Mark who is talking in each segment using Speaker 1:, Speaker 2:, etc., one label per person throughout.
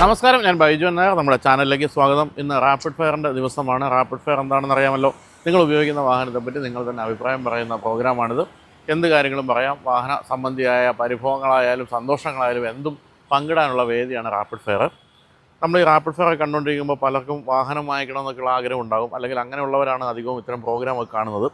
Speaker 1: നമസ്കാരം ഞാൻ ബൈജു നായർ. നമ്മുടെ ചാനലിലേക്ക് സ്വാഗതം. ഇന്ന് റാപ്പിഡ് ഫയറിന്റെ ദിവസമാണ്. റാപ്പിഡ് ഫയർ എന്താണെന്ന് അറിയാമല്ലോ നിങ്ങൾ ഉപയോഗിക്കുന്ന വാഹനത്തെ പറ്റി നിങ്ങൾ തന്നെ അഭിപ്രായം പറയുന്ന പ്രോഗ്രാമാണിത്. എന്ത് കാര്യങ്ങളും പറയാം. വാഹന സംബന്ധിയായ പരിഭവങ്ങളായാലും സന്തോഷങ്ങളായാലും എന്തും പങ്കിടാനുള്ള വേദിയാണ് റാപ്പിഡ് ഫയർ. നമ്മൾ ഈ റാപ്പിഡ് ഫയർ കണ്ടുകൊണ്ടിരിക്കുമ്പോൾ പലർക്കും വാഹനം വാങ്ങിക്കണം എന്നൊക്കെയുള്ള ആഗ്രഹം ഉണ്ടാകും. അല്ലെങ്കിൽ അങ്ങനെയുള്ളവരാണ് അധികവും ഇത്തരം പ്രോഗ്രാമൊക്കെ കാണുന്നത്.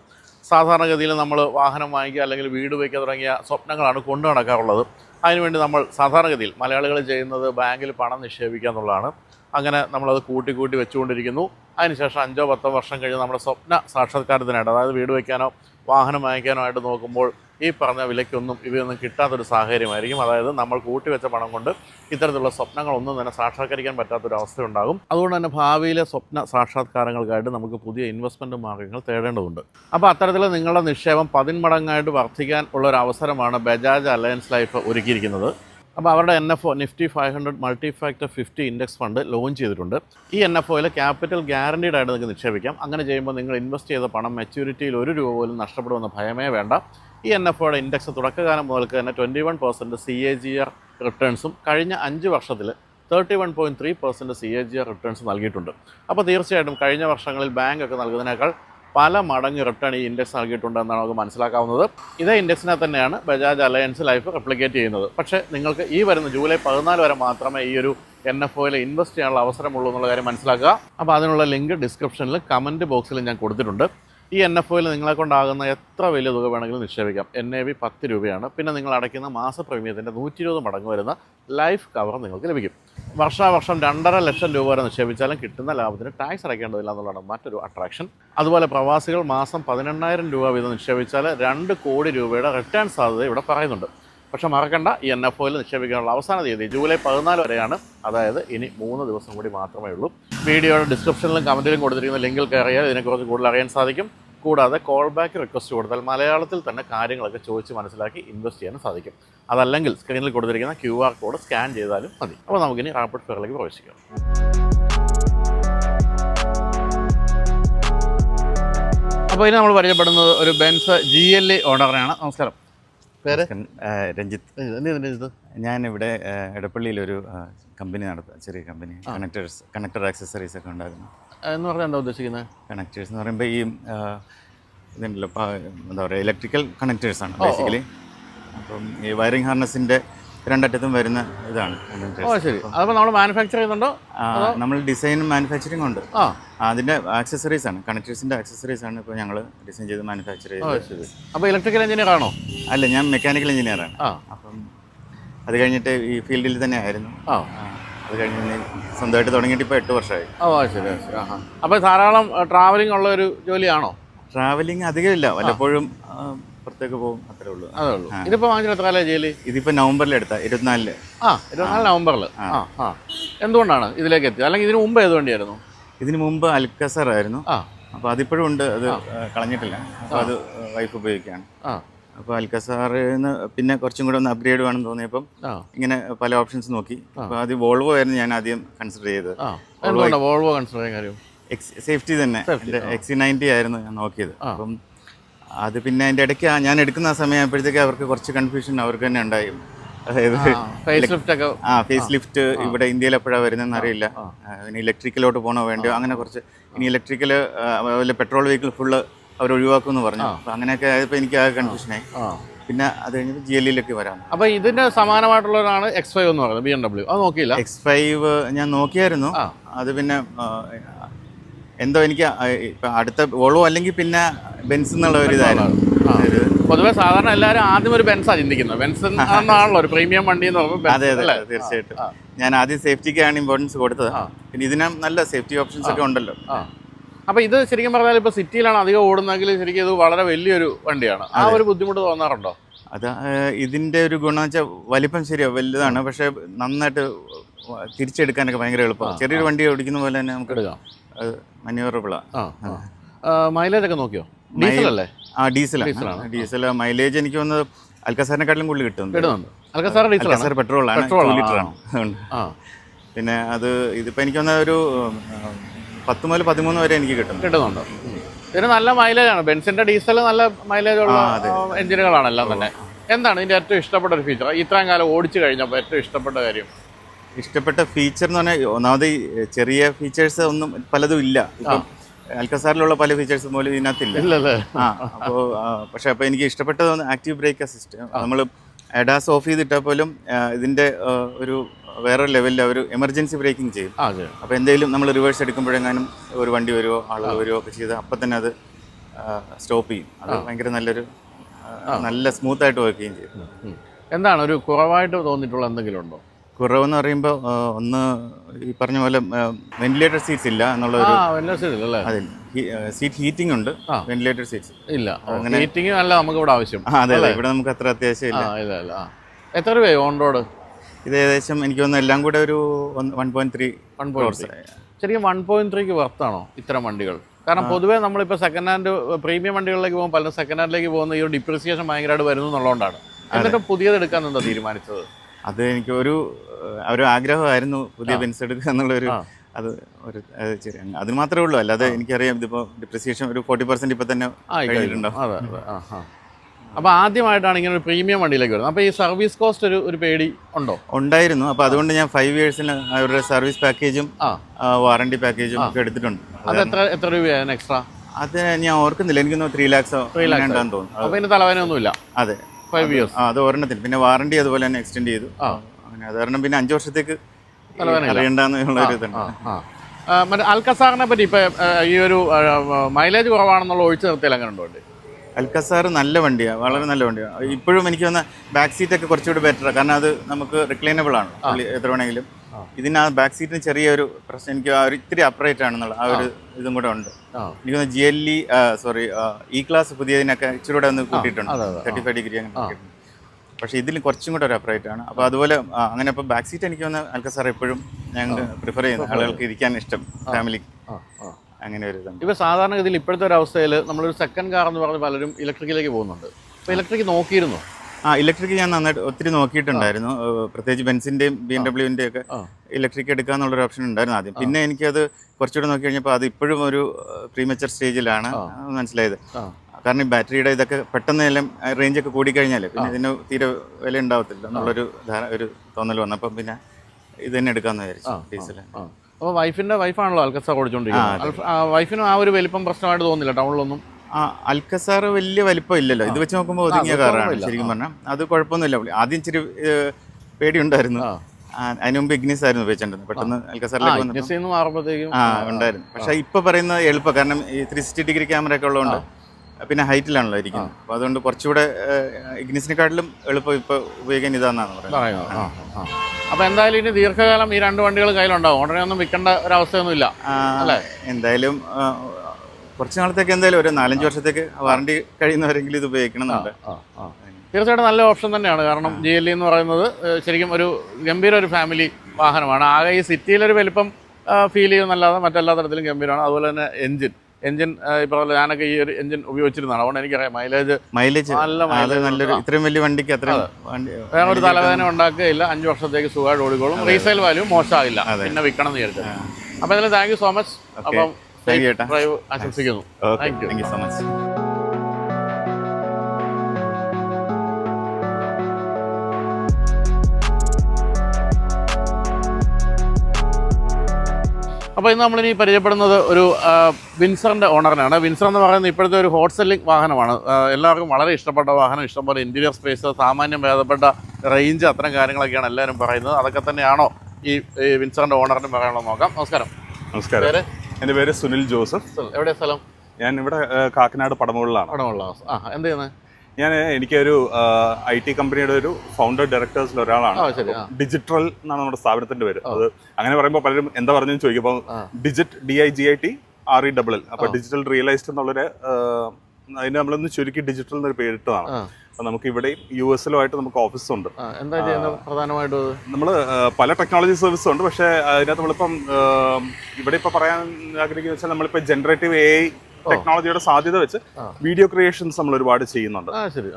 Speaker 1: സാധാരണഗതിയിൽ നമ്മൾ വാഹനം വാങ്ങിക്കുക അല്ലെങ്കിൽ വീട് വയ്ക്കുക തുടങ്ങിയ സ്വപ്നങ്ങളാണ് കൊണ്ടു നടക്കാറുള്ളത്. അതിനുവേണ്ടി നമ്മൾ സാധാരണഗതിയിൽ മലയാളികൾ ചെയ്യുന്നത് ബാങ്കിൽ പണം നിക്ഷേപിക്കുക എന്നുള്ളതാണ്. അങ്ങനെ നമ്മളത് കൂട്ടി കൂട്ടി വെച്ചുകൊണ്ടിരിക്കുന്നു. അതിനുശേഷം അഞ്ചോ പത്തോ വർഷം കഴിഞ്ഞ് നമ്മുടെ സ്വപ്ന സാക്ഷാത്കാരത്തിനായിട്ട് അതായത് വീട് വയ്ക്കാനോ വാഹനം വാങ്ങിക്കാനോ ആയിട്ട് നോക്കുമ്പോൾ ഈ പറഞ്ഞ വിലയ്ക്കൊന്നും ഇവയൊന്നും കിട്ടാത്തൊരു സാഹചര്യമായിരിക്കും. അതായത് നമ്മൾ കൂട്ടിവെച്ച പണം കൊണ്ട് ഇത്തരത്തിലുള്ള സ്വപ്നങ്ങളൊന്നും തന്നെ സാക്ഷാത്കരിക്കാൻ പറ്റാത്തൊരവസ്ഥ ഉണ്ടാകും അതുകൊണ്ട് തന്നെ ഭാവിയിലെ സ്വപ്ന സാക്ഷാത്കാരങ്ങൾക്കായിട്ട് നമുക്ക് പുതിയ ഇൻവെസ്റ്റ്മെന്റ് മാർഗങ്ങൾ തേടേണ്ടതുണ്ട്. അപ്പോൾ അത്തരത്തിൽ നിങ്ങളുടെ നിക്ഷേപം പതിന്മടങ്ങായിട്ട് വർദ്ധിക്കാൻ ഉള്ള ഒരു അവസരമാണ് ബജാജ് അലയൻസ് ലൈഫ് ഒരുക്കിയിരിക്കുന്നത്. അപ്പോൾ അവരുടെ N F O Nifty five hundred multi factor fifty index fund launch ചെയ്തിട്ടുണ്ട്. ഈ എൻ എഫ് ഒയിൽ ക്യാപിറ്റൽ ഗ്യാരണ്ടീഡ് ആയിട്ട് നിങ്ങൾക്ക് നിക്ഷേപിക്കാം. അങ്ങനെ ചെയ്യുമ്പോൾ നിങ്ങൾ ഇൻവെസ്റ്റ് ചെയ്ത പണം മെച്യൂരിറ്റിയിൽ ഒരു രൂപ പോലും നഷ്ടപ്പെടുമെന്ന ഭയമേ വേണ്ട. ഈ എൻ എഫ് ഒയുടെ ഇൻഡെക്സ് തുടക്കകാലം മുതൽക്ക് തന്നെ twenty one percent C A G R റിട്ടേൺസും കഴിഞ്ഞ അഞ്ച് വർഷത്തിൽ thirty one point three percent C A G R returns നൽകിയിട്ടുണ്ട്. അപ്പോൾ തീർച്ചയായിട്ടും കഴിഞ്ഞ വർഷങ്ങളിൽ ബാങ്കൊക്കെ നൽകുന്നതിനേക്കാൾ പല മടങ്ങ് റിട്ടേൺ ഈ ഇൻഡെക്സ് നൽകിയിട്ടുണ്ട് എന്നാണ് നമുക്ക് മനസ്സിലാക്കാവുന്നത്. ഇതേ ഇൻഡെക്സിനെ തന്നെയാണ് ബജാജ് അലയൻസ് ലൈഫ് റെപ്ലിക്കേറ്റ് ചെയ്യുന്നത്. പക്ഷേ നിങ്ങൾക്ക് ഈ വരുന്ന ജൂലൈ പതിനാല് വരെ മാത്രമേ ഈ ഒരു എൻ എഫ് ഒയിൽ ഇൻവെസ്റ്റ് ചെയ്യാനുള്ള അവസരമുള്ളൂ എന്നുള്ള കാര്യം മനസ്സിലാക്കുക. അപ്പോൾ അതിനുള്ള ലിങ്ക് ഡിസ്ക്രിപ്ഷനിൽ കമന്റ് ബോക്സിൽ ഞാൻ കൊടുത്തിട്ടുണ്ട്. ഈ എൻ എഫ് ഒയിൽ നിങ്ങളെ കൊണ്ടാകുന്ന എത്ര വലിയ തുക വേണമെങ്കിലും നിക്ഷേപിക്കാം. എൻ എ വി പത്ത് രൂപയാണ്. പിന്നെ നിങ്ങൾ അടയ്ക്കുന്ന മാസ പ്രീമിയത്തിന്റെ നൂറ്റി ഇരുപത് മടങ്ങ് വരുന്ന ലൈഫ് കവർ നിങ്ങൾക്ക് ലഭിക്കും. വർഷാവർഷം രണ്ടര ലക്ഷം രൂപ വരെ നിക്ഷേപിച്ചാലും കിട്ടുന്ന ലാഭത്തിന് ടാക്സ് അടയ്ക്കേണ്ടതില്ല എന്നുള്ളതാണ് മറ്റൊരു അട്രാക്ഷൻ അതുപോലെ പ്രവാസികൾ മാസം പതിനെണ്ണായിരം രൂപ വീതം നിക്ഷേപിച്ചാൽ രണ്ട് കോടി രൂപയുടെ റിട്ടേൺ സാധ്യത ഇവിടെ പറയുന്നുണ്ട്. പക്ഷെ മറക്കണ്ട ഈ എൻ എഫ് ഒയിൽ നിക്ഷേപിക്കാനുള്ള അവസാന തീയതി ജൂലൈ പതിനാല് വരെയാണ്. അതായത് ഇനി മൂന്ന് ദിവസം കൂടി മാത്രമേ ഉള്ളൂ. വീഡിയോയുടെ ഡിസ്ക്രിപ്ഷനിലും കമന്റിലും കൊടുത്തിരിക്കുന്ന ലിങ്കിൽ കയറിയാൽ ഇതിനെക്കുറിച്ച് കൂടുതൽ അറിയാൻ സാധിക്കും. കൂടാതെ കോൾ ബാക്ക് റിക്വസ്റ്റ് കൊടുത്താൽ മലയാളത്തിൽ തന്നെ കാര്യങ്ങളൊക്കെ ചോദിച്ച് മനസ്സിലാക്കി ഇൻവെസ്റ്റ് ചെയ്യാനും സാധിക്കും. അതല്ലെങ്കിൽ സ്ക്രീനിൽ കൊടുത്തിരിക്കുന്ന ക്യു ആർ കോഡ് സ്കാൻ ചെയ്താലും മതി. അപ്പോൾ നമുക്കിനി റാപ്പിഡ് ഫെയറിലേക്ക് പ്രവേശിക്കാം. അപ്പോൾ ഇനി നമ്മൾ പരിചയപ്പെടുന്നത് ഒരു ബെൻസ് ജി എൽ എ ഓണറിനെയാണ് നമസ്കാരം. പേര്?
Speaker 2: ആ, രഞ്ജിത്ത്. ഞാനിവിടെ ഒരു കമ്പനി നടത്തുക ചെറിയ കമ്പനി. കണക്ടേഴ്സ് കണക്ടർ ആക്സസറീസ് ഒക്കെ ഉണ്ടാക്കുന്നു.
Speaker 1: എന്ന് പറഞ്ഞാൽ എന്താ ഉദ്ദേശിക്കുന്നത്
Speaker 2: കണക്ടേഴ്സ് എന്ന് പറയുമ്പോൾ ഈ ഇതുണ്ടല്ലോ എന്താ പറയുക ഇലക്ട്രിക്കൽ കണക്ടേഴ്സ് ആണ് ബേസിക്കലി അപ്പം ഈ വയറിംഗ് ഹാർനസിന്റെ രണ്ടറ്റത്തും വരുന്ന ഇതാണ്
Speaker 1: ഓ ശരി. അതപ്പോൾ നമ്മൾ മാനുഫാക്ചർ ചെയ്യുന്നുണ്ടോ?
Speaker 2: നമ്മൾ ഡിസൈനും മാനുഫാക്ചറിങ് ഉണ്ട്.
Speaker 1: ആ.
Speaker 2: അതിന്റെ ആക്സസറീസ് ആണ്. കണക്ടേഴ്സിന്റെ ആക്സസറീസ് ആണ് ഇപ്പോൾ ഞങ്ങൾ ഡിസൈൻ ചെയ്ത് മാനുഫാക്ചർ
Speaker 1: ചെയ്ത്
Speaker 2: ചെയ്തത്.
Speaker 1: അപ്പോൾ ഇലക്ട്രിക്കൽ എഞ്ചിനീയർ ആണോ?
Speaker 2: അല്ല ഞാൻ മെക്കാനിക്കൽ എഞ്ചിനീയർ
Speaker 1: ആണ്.
Speaker 2: അപ്പം അത് കഴിഞ്ഞിട്ട് ഈ ഫീൽഡിൽ തന്നെ ആയിരുന്നു.
Speaker 1: ആ.
Speaker 2: അത് കഴിഞ്ഞ് സ്വന്തമായിട്ട് തുടങ്ങിയിട്ട് ഇപ്പോൾ എട്ട് വർഷമായി
Speaker 1: ഓ ശരി ആ, അപ്പോൾ ധാരാളം ട്രാവലിംഗ് ഉള്ള ഒരു ജോലിയാണോ?
Speaker 2: ട്രാവലിംഗ് അധികമില്ല വല്ലപ്പോഴും പുറത്തേക്ക് പോകും അത്രേ ഉള്ളൂ.
Speaker 1: അതേ ഉള്ളൂ. ഇതിപ്പോൾ വാങ്ങിച്ചിട്ട് എത്ര കാലം ജോലി
Speaker 2: ഇതിപ്പോൾ നവംബറിൽ എടുത്ത ഇരുപത്തിനാലിൽ.
Speaker 1: ആ ഇരുപത്തിനാല് നവംബറിൽ ആ. ആ എന്തുകൊണ്ടാണ് ഇതിലേക്ക് എത്തിയത്? അല്ലെങ്കിൽ ഇതിന് മുമ്പ് ഏത് വണ്ടിയായിരുന്നു?
Speaker 2: ഇതിന് മുമ്പ് അൽക്കസർ ആയിരുന്നു.
Speaker 1: ആ.
Speaker 2: അപ്പോൾ അതിപ്പോഴും ഉണ്ട്. അത് കളഞ്ഞിട്ടില്ല. അപ്പോൾ അത് വൈഫ് ഉപയോഗിക്കുകയാണ്.
Speaker 1: ആ.
Speaker 2: അപ്പോൾ അൽക്കസാറിന്ന് പിന്നെ കുറച്ചും കൂടെ ഒന്ന് അപ്ഗ്രേഡ് വേണം തോന്നിയപ്പം ഇങ്ങനെ പല ഓപ്ഷൻസ് നോക്കി. അപ്പോൾ അത് വോൾവോ ആയിരുന്നു ഞാൻ ആദ്യം കൺസിഡർ ചെയ്തത്.
Speaker 1: വോൾവോ കൺസിഡർ ചെയ്യാൻ കാര്യം?
Speaker 2: സേഫ്റ്റി തന്നെ. എക്സി നയന്റി ആയിരുന്നു ഞാൻ നോക്കിയത്. അപ്പം അത് പിന്നെ അതിന്റെ ഇടയ്ക്ക് ഞാൻ എടുക്കുന്ന സമയമായപ്പോഴത്തേക്ക് അവർക്ക് കുറച്ച് കൺഫ്യൂഷൻ അവർക്ക് തന്നെ ഉണ്ടായി. അതായത്
Speaker 1: ഫേസ് ലിഫ്റ്റ് ഒക്കെ
Speaker 2: ആ ഫേസ് ലിഫ്റ്റ് ഇവിടെ ഇന്ത്യയിൽ എപ്പോഴാണ് വരുന്നതെന്ന് അറിയില്ല. ഇനി ഇലക്ട്രിക്കലോട്ട് പോകണോ വേണ്ടയോ? അങ്ങനെ കുറച്ച് ഇനി ഇലക്ട്രിക്കൽ അതുപോലെ പെട്രോൾ വെഹിക്കിൾ ഫുള്ള് അവർ ഒഴിവാക്കുമെന്ന് പറഞ്ഞു. അപ്പം അങ്ങനെയൊക്കെ ആയപ്പോൾ എനിക്ക് ആ. കൺഫ്യൂഷനായി പിന്നെ അത് കഴിഞ്ഞിട്ട് ജി എൽ ഇയിലേക്ക് വരാം.
Speaker 1: അപ്പോൾ ഇതിന് സമാനമായിട്ടുള്ളതാണ് എക്സ് ഫൈവ് എന്ന് പറയുന്നത് ബി എം ഡബ്ല്യു അത് നോക്കിയില്ല?
Speaker 2: എക്സ് ഫൈവ് ഞാൻ നോക്കിയായിരുന്നു. അത് പിന്നെ എന്തോ എനിക്ക് അടുത്ത വോൾവോ അല്ലെങ്കിൽ പിന്നെ ബെൻസ് എന്നുള്ള ഒരു ഇതായിരുന്നു.
Speaker 1: പൊതുവെ സാധാരണ എല്ലാവരും ആദ്യം ഒരു ബെൻസാണ് ചിന്തിക്കുന്നത്. ബെൻസ് ആണല്ലോ ഒരു പ്രീമിയം വണ്ടി എന്ന് പറയുമ്പോൾ
Speaker 2: അതെ അതെ തീർച്ചയായിട്ടും. ഞാൻ ആദ്യം സേഫ്റ്റിക്കാണ് ഇമ്പോർട്ടൻസ് കൊടുത്തത്. പിന്നെ ഇതിന് നല്ല സേഫ്റ്റി ഓപ്ഷൻസ് ഒക്കെ ഉണ്ടല്ലോ.
Speaker 1: അപ്പൊ ഇത് ശരിക്കും പറഞ്ഞാൽ ഇപ്പൊ സിറ്റിയിലാണ് അധികം ഓടുന്നതെങ്കിൽ ശരിക്കും ഇത് വളരെ വലിയൊരു വണ്ടിയാണ്. ആ ഒരു ബുദ്ധിമുട്ട് തോന്നാറുണ്ടോ?
Speaker 2: അത് ഇതിന്റെ ഒരു ഗുണം വെച്ചാൽ വലിപ്പം ശരിയാ വലുതാണ്. പക്ഷെ നന്നായിട്ട് തിരിച്ചെടുക്കാനൊക്കെ ഭയങ്കര എളുപ്പമാണ്. ചെറിയൊരു വണ്ടി ഓടിക്കുന്ന പോലെ തന്നെ നമുക്ക്
Speaker 1: എടുക്കാം. ആ മൈലേജ് ഒക്കെ നോക്കിയോ? ഡീസലല്ലേ?
Speaker 2: ആ ഡീസലാണ്. ഡീസൽ മൈലേജ് എനിക്ക് വന്ന് അൽക്കസാറിനെക്കാട്ടിലും കൂടുതൽ കിട്ടും അൽക്കസാർ
Speaker 1: Petrol ആണ്.
Speaker 2: ലിറ്റർ ആണ് പിന്നെ അത് ഇതിപ്പോൾ എനിക്ക് വന്ന ഒരു പത്ത് മുതൽ പതിമൂന്ന് വരെ എനിക്ക് കിട്ടും
Speaker 1: കിട്ടുന്നുണ്ട്. ഇതിന് നല്ല മൈലേജാണ് ആണ്. ബെൻസിന്റെ ഡീസൽ നല്ല മൈലേജ് ഉള്ള എഞ്ചിനുകളാണ് എല്ലാം തന്നെ. എന്താണ് ഇതിന്റെ ഏറ്റവും ഇഷ്ടപ്പെട്ട ഒരു ഫീച്ചർ ഇത്രയും കാലം ഓടിച്ചു കഴിഞ്ഞപ്പോൾ ഏറ്റവും ഇഷ്ടപ്പെട്ട കാര്യം?
Speaker 2: ഇഷ്ടപ്പെട്ട ഫീച്ചർ എന്ന് പറഞ്ഞാൽ ഒന്നാമത് ചെറിയ ഫീച്ചേഴ്സ് ഒന്നും പലതും ഇല്ല. അൽക്കസാറിലുള്ള പല ഫീച്ചേഴ്സ് പോലും ഇതിനകത്തില്ല. ആ അപ്പോൾ പക്ഷെ അപ്പോൾ എനിക്ക് ഇഷ്ടപ്പെട്ടത് ആക്റ്റീവ് ബ്രേക്ക് അസിസ്റ്റ് നമ്മൾ എഡാസ് ഓഫ് ചെയ്തിട്ടാൽ പോലും ഇതിന്റെ ഇതിന്റെ ഒരു വേറെ ലെവലിൽ ഒരു എമർജൻസി ബ്രേക്കിംഗ് ചെയ്യും. അപ്പോൾ എന്തെങ്കിലും നമ്മൾ റിവേഴ്സ് എടുക്കുമ്പോഴെങ്ങാനും ഒരു വണ്ടി വരുമോ ആളുകൾ വരുമോ ഒക്കെ ചെയ്ത് അപ്പം തന്നെ അത് സ്റ്റോപ്പ് ചെയ്യും. അത് ഭയങ്കര നല്ലൊരു നല്ല സ്മൂത്തായിട്ട് വർക്ക് ചെയ്യും. ചെയ്യും
Speaker 1: എന്താണ് ഒരു കുറവായിട്ട് തോന്നിയിട്ടുള്ള എന്തെങ്കിലും ഉണ്ടോ?
Speaker 2: കുറവെന്ന് പറയുമ്പോൾ ഒന്ന് ഈ പറഞ്ഞ പോലെ വെന്റിലേറ്റർ സീറ്റ്സ് ഇല്ല എന്നുള്ള അതിൽ സീറ്റ് ഹീറ്റിംഗ് ഉണ്ട്. വെന്റിലേറ്റർ സീറ്റ്സ്
Speaker 1: ഇല്ല. അങ്ങനെ ഹീറ്റിംഗ് അല്ല നമുക്ക് ഇവിടെ ആവശ്യം.
Speaker 2: അതെ അതെ ഇവിടെ നമുക്ക് അത്ര അത്യാവശ്യം ഇല്ല.
Speaker 1: എത്ര രൂപയായി ഓൺ റോഡ്
Speaker 2: ഇത് ഏകദേശം എനിക്ക് തോന്നുന്നു എല്ലാം കൂടെ ഒരു one point three
Speaker 1: one point ശരിക്കും വൺ പോയിന്റ് ത്രീക്ക് വർത്താണോ ഇത്തരം വണ്ടികൾ? കാരണം പൊതുവേ നമ്മളിപ്പോൾ സെക്കൻഡ് ഹാൻഡ് പ്രീമിയം വണ്ടികളിലേക്ക് പോകുമ്പോൾ പലരും സെക്കൻഡ് ഹാൻഡിലേക്ക് പോകുന്ന ഈ ഒരു ഡിപ്രിസിയേഷൻ ഭയങ്കരമായിട്ട് വരുന്നു എന്നുള്ളതുകൊണ്ടാണ്. എന്നിട്ട് പുതിയത് എടുക്കാൻ എന്താ തീരുമാനിച്ചത്?
Speaker 2: അത് എനിക്ക് ഒരു ഒരു ആഗ്രഹമായിരുന്നു പുതിയ പെൻസ് എടുക്കുക എന്നുള്ളൊരു അത് ഒരു അത് മാത്രമേ ഉള്ളൂ. അല്ലാതെ എനിക്കറിയാം ഇതിപ്പോൾ ഡിപ്രിസിയേഷൻ ഒരു ഫോർട്ടി പെർസെന്റ് ഇപ്പൊ തന്നെ
Speaker 1: അപ്പൊ
Speaker 2: കഴിഞ്ഞിട്ടുണ്ടാവും
Speaker 1: അപ്പോൾ ആദ്യമായിട്ടാണ് ഇങ്ങനെ ഒരു പ്രീമിയം വണ്ടിയിലേക്ക് വരുന്നത്. അപ്പോൾ ഈ സർവീസ് കോസ്റ്റ് ഒരു ഒരു പേടി ഉണ്ടോ?
Speaker 2: ഉണ്ടായിരുന്നു. അപ്പോൾ അതുകൊണ്ട് ഞാൻ ഫൈവ് ഇയേഴ്സിന് അവരുടെ സർവീസ് പാക്കേജും വാറണ്ടി പാക്കേജും ഒക്കെ എടുത്തിട്ടുണ്ട്.
Speaker 1: അത് എത്ര എത്ര രൂപയാണ് എക്സ്ട്രാ
Speaker 2: അത് ഞാൻ ഓർക്കുന്നില്ല. എനിക്കൊന്ന് ത്രീ ലാക്സോ ഉണ്ടാന്ന് തോന്നുന്നു.
Speaker 1: അപ്പോൾ ഇതിന് തലവേനയൊന്നുമില്ല
Speaker 2: അതെ.
Speaker 1: ഫൈവ് ഇയേഴ്സ്
Speaker 2: അത് ഒരെണ്ണത്തിന്. പിന്നെ വാറണ്ടി അതുപോലെ തന്നെ എക്സ്റ്റെൻഡ് ചെയ്തു. അങ്ങനെ അത് കാരണം പിന്നെ അഞ്ച് വർഷത്തേക്ക്. അറിയണ്ടെന്നുള്ള ഒരു ഇതുണ്ട്.
Speaker 1: മറ്റേ അൽക്കസാറിനെ പറ്റി ഇപ്പൊ ഈ ഒരു മൈലേജ് കുറവാണെന്നുള്ള ഒഴിച്ചു നിർത്തിയാൽ അങ്ങനെ ഉണ്ടോ?
Speaker 2: അൽക്കസാർ നല്ല വണ്ടിയാണ് വളരെ നല്ല വണ്ടിയാണ് ഇപ്പോഴും എനിക്ക് വന്ന ബാക്ക് സീറ്റ് ഒക്കെ കുറച്ചുകൂടി ബെറ്റർ കാരണം അത് നമുക്ക് റിക്ലൈനബിൾ ആണ്. എത്ര വേണമെങ്കിലും. ഇതിന് ആ ബാക്ക് സീറ്റിന് ചെറിയൊരു പ്രശ്നം എനിക്ക് ആ ഒരു ഇത്തിരി അപ്രൈറ്റ് ആണെന്നുള്ള ആ ഒരു ഇതും കൂടെ ഉണ്ട്. എനിക്ക് തോന്നുന്നു G L E sorry E class പുതിയതിനൊക്കെ ഇച്ചിരി കൂടെ ഒന്ന് കൂട്ടിയിട്ടുണ്ട്. തേർട്ടി ഫൈവ് ഡിഗ്രി അങ്ങനെ. പക്ഷേ ഇതിൽ കുറച്ചും കൂടെ ഒരു അപ്രൈറ്റ് ആണ് അപ്പോൾ അതുപോലെ അങ്ങനെ അപ്പോൾ ബാക്ക് സീറ്റ് എനിക്ക് വന്ന അൽക്ക സാർ എപ്പോഴും ഞങ്ങൾ പ്രിഫർ ചെയ്യുന്നത് ആളുകൾക്ക് ഇരിക്കാൻ ഇഷ്ടം ഫാമിലി അങ്ങനെ ഒരു ഇതുണ്ട്.
Speaker 1: ഇപ്പോൾ സാധാരണഗതിയിൽ ഇപ്പോഴത്തെ ഒരു അവസ്ഥയിൽ നമ്മളൊരു സെക്കൻഡ് കാർ എന്ന് പറഞ്ഞ് പലരും ഇലക്ട്രിക്കിലേക്ക് പോകുന്നുണ്ട്. അപ്പോൾ ഇലക്ട്രിക് നോക്കിയിരുന്നു?
Speaker 2: ആ ഇലക്ട്രിക് ഞാൻ നന്നായിട്ട് ഒത്തിരി നോക്കിയിട്ടുണ്ടായിരുന്നു. പ്രത്യേകിച്ച് ബെൻസിന്റെയും ബി എം ഡബ്ല്യുവിന്റെ ഒക്കെ
Speaker 1: ഇലക്ട്രിക്ക്
Speaker 2: എടുക്കുക എടുക്കാന്നുള്ളൊരു ഓപ്ഷൻ ഉണ്ടായിരുന്നു ആദ്യം. പിന്നെ എനിക്കത് കുറച്ചുകൂടെ നോക്കി കഴിഞ്ഞപ്പോൾ അത് ഇപ്പോഴും ഒരു പ്രീമച്ചർ സ്റ്റേജിലാണ് മനസ്സിലായത്. കാരണം ഈ ബാറ്ററിയുടെ ഇതൊക്കെ പെട്ടെന്ന് എല്ലാം റേഞ്ച് ഒക്കെ കൂടിക്കഴിഞ്ഞാൽ പിന്നെ ഇതിന് തീരെ വില ഉണ്ടാവത്തില്ല. എന്നുള്ളൊരു ഒരു തോന്നൽ വന്നപ്പം പിന്നെ ഇത് തന്നെ എടുക്കാന്ന് വിചാരിച്ചു ഡീസൽ
Speaker 1: അപ്പോൾ വൈഫിന്റെ വൈഫാണല്ലോ അൽക്കസാർ ഓടിച്ചുകൊണ്ടിരിക്കുന്നത് വൈഫിനും ആ ഒരു വലിപ്പം പ്രശ്നമായിട്ട് തോന്നില്ല ടൗണിലൊന്നും?
Speaker 2: ആ അൽക്കസാർ വലിയ വലിപ്പം ഇല്ലല്ലോ. ഇത് വെച്ച് നോക്കുമ്പോൾ ഒതുങ്ങിയ കാറാണ് ശരിക്കും പറഞ്ഞാൽ അത് കുഴപ്പമൊന്നുമില്ല. പുള്ളി ആദ്യം ഇച്ചിരി പേടി പേടിയുണ്ടായിരുന്നു. അതിന് മുമ്പ് ഇഗ്നിസ് ആയിരുന്നു ഉപയോഗിച്ചിട്ടുണ്ടായിരുന്നു പെട്ടെന്ന് അൽക്കസാറിലേക്ക്
Speaker 1: മാറുമ്പോഴത്തേക്കും
Speaker 2: ആ ഉണ്ടായിരുന്നു. പക്ഷേ ഇപ്പൊ പറയുന്നത് എളുപ്പം. കാരണം ഈ ത്രീ സിക്സ്റ്റി ഡിഗ്രി ക്യാമറ ഒക്കെ ഉള്ളതുകൊണ്ട് പിന്നെ ഹൈറ്റിലാണല്ലോ ഇരിക്കുന്നത്. അപ്പോൾ അതുകൊണ്ട് കുറച്ചുകൂടെ ഇഗ്നിസിനെക്കാട്ടിലും എളുപ്പം ഇപ്പൊ ഉപയോഗിക്കാൻ ഇതാന്നാണ് പറയുന്നത്.
Speaker 1: അപ്പോൾ എന്തായാലും ഇനി ദീർഘകാലം ഈ രണ്ട് വണ്ടികൾ കയ്യിലുണ്ടാവും. ഉടനെ ഒന്നും വിൽക്കേണ്ട ഒരു അവസ്ഥയൊന്നുമില്ല
Speaker 2: ആ,
Speaker 1: അല്ലേ?
Speaker 2: എന്തായാലും കുറച്ചു നാളത്തേക്ക് എന്തായാലും ഒരു നാലഞ്ച് വർഷത്തേക്ക് വാറണ്ടി കഴിയുന്നവരെങ്കിലും ഇത് ഉപയോഗിക്കണം എന്നുണ്ട്
Speaker 1: ആ ആ. തീർച്ചയായിട്ടും നല്ല ഓപ്ഷൻ തന്നെയാണ്. കാരണം ജി എൽ എന്ന് പറയുന്നത് ശരിക്കും ഒരു ഗംഭീര ഒരു ഫാമിലി വാഹനമാണ്. ആകെ ഈ സിറ്റിയിലൊരു വലിപ്പം ഫീൽ ചെയ്യുന്നല്ലാതെ മറ്റെല്ലാ തരത്തിലും ഗംഭീരമാണ്. അതുപോലെ തന്നെ എഞ്ചിൻ എഞ്ചിൻ ഇപ്പോൾ ഞാനൊക്കെ ഈ ഒരു എഞ്ചിൻ ഉപയോഗിച്ചിരുന്നതാണ്. അതുകൊണ്ട് എനിക്കറിയാം മൈലേജ്
Speaker 2: മൈലേജ്.
Speaker 1: നല്ല മൈലേജ്
Speaker 2: നല്ലൊരു ഇത്രയും വലിയ വണ്ടിക്ക് അത്ര
Speaker 1: വേറെ ഒരു തലവേദന ഉണ്ടാക്കുകയില്ല. അഞ്ച് വർഷത്തേക്ക് സുഖമായിട്ട് ഓടിക്കോളും. Resale value മോശമാകില്ല. പിന്നെ വിൽക്കണം എന്ന് വിചാരിച്ചത്. അപ്പോൾ അതിൽ താങ്ക് യു സോ മച്ച് അപ്പം ഡ്രൈവ് ആശംസിക്കുന്നു.
Speaker 2: താങ്ക് യു സോ മച്ച്
Speaker 1: അപ്പോൾ ഇന്ന് നമ്മളിനി പരിചയപ്പെടുന്നത് ഒരു വിൻസറിന്റെ വിൻസറിന്റെ ഓണറിനാണ്. വിൻസർ എന്ന് പറയുന്നത് ഇപ്പോഴത്തെ ഒരു ഹോട്ട് സെല്ലിംഗ് വാഹനമാണ്. എല്ലാവർക്കും വളരെ ഇഷ്ടപ്പെട്ട വാഹനം ഇഷ്ടംപോലെ ഇന്റീരിയർ സ്പേസ് സാമാന്യം ഭേദപ്പെട്ട റേഞ്ച് അത്തരം കാര്യങ്ങളൊക്കെയാണ് എല്ലാവരും പറയുന്നത്. അതൊക്കെ തന്നെയാണോ ഈ വിൻസറിന്റെ വിൻസറിന്റെ ഓണറിന് പറയാനുള്ളത് നോക്കാം. നമസ്കാരം.
Speaker 3: നമസ്കാരം. എന്റെ പേര് സുനിൽ ജോസഫ്.
Speaker 1: എവിടെയാണ് എവിടെയാ സ്ഥലം?
Speaker 3: ഞാൻ ഇവിടെ കാക്കനാട് പടമുകളിലാണ്.
Speaker 1: പടമുള്ള ആ എന്ത് ചെയ്യുന്നത്
Speaker 3: ഞാൻ എനിക്കൊരു ഐ ടി കമ്പനിയുടെ ഒരു ഫൗണ്ടർ ഡയറക്ടേഴ്സിൽ ഒരാളാണ്. ഡിജിറ്റൽ എന്നാണ് നമ്മുടെ സ്ഥാപനത്തിന്റെ പേര്. അത് അങ്ങനെ പറയുമ്പോൾ പലരും എന്താ പറഞ്ഞു
Speaker 1: ചോദിക്കുമ്പോൾ
Speaker 3: digit D I G I T R E double L അപ്പോൾ ഡിജിറ്റൽ റിയലൈസ്ഡ് എന്നുള്ളൊരു അതിന് നമ്മളൊന്ന് ചുരുക്കി ഡിജിറ്റൽ എന്നൊരു പേരിട്ടതാണ് അപ്പൊ നമുക്ക് ഇവിടെയും യു എസിലും ആയിട്ട് നമുക്ക് ഓഫീസ് ഉണ്ട്.
Speaker 1: ആ എന്താ ചെയ്യുന്നത് പ്രധാനമായിട്ടും
Speaker 3: നമ്മൾ പല ടെക്നോളജി സർവീസും ഉണ്ട്. പക്ഷേ അതിനകത്ത് നമ്മളിപ്പം ഇവിടെ ഇപ്പൊ പറയാൻ ആഗ്രഹിക്കുന്നത് വെച്ചാൽ നമ്മളിപ്പോ ജനറേറ്റീവ് എ ഐ ടെക്നോളജിയുടെ സാധ്യത വെച്ച് വീഡിയോ ക്രിയേഷൻസ് നമ്മൾ ഒരുപാട് ചെയ്യുന്നുണ്ട്.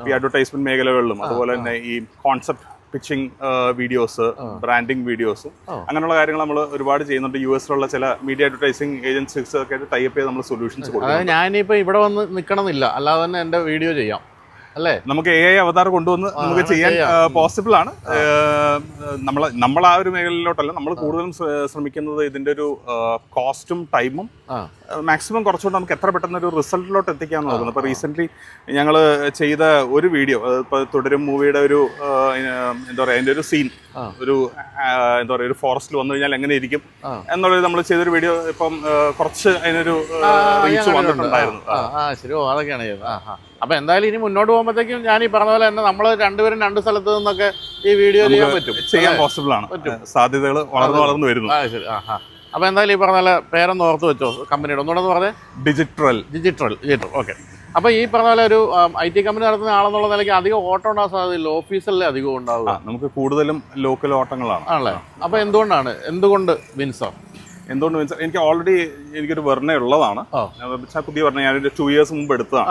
Speaker 3: ഈ അഡ്വർടൈസ്മെന്റ് മേഖലകളിലും അതുപോലെ തന്നെ ഈ concept pitching videos branding videos അങ്ങനെയുള്ള കാര്യങ്ങൾ നമ്മൾ ഒരുപാട് ചെയ്യുന്നുണ്ട്. യു എസിലുള്ള ചില മീഡിയ അഡ്വർടൈസിങ് ഏജൻസീസ് ഒക്കെ ആയിട്ട് ടൈപ്പ് ചെയ്ത് നമ്മൾ സൊല്യൂഷൻസ് കൊടുക്കും
Speaker 1: ഞാനിപ്പോ ഞാനിപ്പോൾ ഇവിടെ വന്ന് നിൽക്കണമെന്നില്ല അല്ലാതെ തന്നെ എന്റെ വീഡിയോ ചെയ്യാം. അല്ലേ?
Speaker 3: നമുക്ക് എ ഐ അവതാർ കൊണ്ടുവന്ന് നമുക്ക് ചെയ്യാൻ പോസിബിൾ ആണ്. നമ്മൾ നമ്മൾ ആ ഒരു മേഖലയിലോട്ടല്ല നമ്മൾ കൂടുതലും ശ്രമിക്കുന്നത് ഇതിന്റെ ഒരു കോസ്റ്റും ടൈമും മാക്സിമം കുറച്ചുകൊണ്ട് നമുക്ക് എത്ര പെട്ടെന്ന് ഒരു റിസൾട്ടിലോട്ട് എത്തിക്കാന്ന് നോക്കുന്നത് ഇപ്പൊ റീസെന്റ് ഞങ്ങൾ ചെയ്ത ഒരു വീഡിയോ ഇപ്പോൾ തുടരും മൂവിയുടെ ഒരു എന്താ പറയുക അതിന്റെ ഒരു സീൻ ഒരു എന്താ പറയുക ഒരു ഫോറസ്റ്റിൽ വന്നു കഴിഞ്ഞാൽ എങ്ങനെ ഇരിക്കും. എന്നുള്ളത് നമ്മൾ ചെയ്തൊരു വീഡിയോ ഇപ്പം കുറച്ച് അതിനൊരു റീച്ച് വന്നിട്ടുണ്ടായിരുന്നു.
Speaker 1: ആ, ശരി. ഓ അതൊക്കെയാണ് ചെയ്യുന്നത് ആ. ആ അപ്പൊ എന്തായാലും ഇനി മുന്നോട്ട് പോകുമ്പോഴത്തേക്കും ഞാൻ ഈ പറഞ്ഞ പോലെ തന്നെ നമ്മൾ രണ്ടുപേരും രണ്ട് സ്ഥലത്ത് നിന്നൊക്കെ ഈ വീഡിയോ ചെയ്യാൻ പറ്റും.
Speaker 3: ചെയ്യാൻ പോസിബിൾ ആണ്. സാധ്യതകൾ വളർന്നു വളർന്നു വരുന്നു.
Speaker 1: ആ ശരി. ആ അപ്പോൾ അപ്പൊ എന്തായാലും ഈ പറഞ്ഞ പോലെ പേരൊന്ന് ഓർത്ത് വെച്ചോ കമ്പനിയുടെ. ഒന്നുകൂടെ പറഞ്ഞത് പറഞ്ഞേ.
Speaker 3: ഡിജിറ്റൽ
Speaker 1: ഡിജിറ്റൽ ഡിജിറ്റൽ ഓക്കെ അപ്പോൾ ഈ പറഞ്ഞ പോലെ ഒരു ഐ ടി കമ്പനി നടത്തുന്ന ആളെന്നുള്ള നിലയ്ക്ക് അധികം ഓട്ടം ഉണ്ടാകാൻ സാധ്യതയില്ല. ഓഫീസിലല്ലേ അധികം ഉണ്ടാവുക?
Speaker 3: നമുക്ക് കൂടുതലും ലോക്കൽ ഓട്ടങ്ങളാണ്.
Speaker 1: ആണല്ലേ? അപ്പോൾ എന്തുകൊണ്ടാണ്? എന്തുകൊണ്ട് വിൻസർ
Speaker 3: എന്തുകൊണ്ട് മീൻസ് എനിക്ക് ഓൾറെഡി എനിക്കൊരു വെർണ ഉള്ളതാണ് പുതിയ വെർണ ഞാനൊരു ടു ഇയേഴ്സ് മുമ്പ് എടുത്തതാണ്.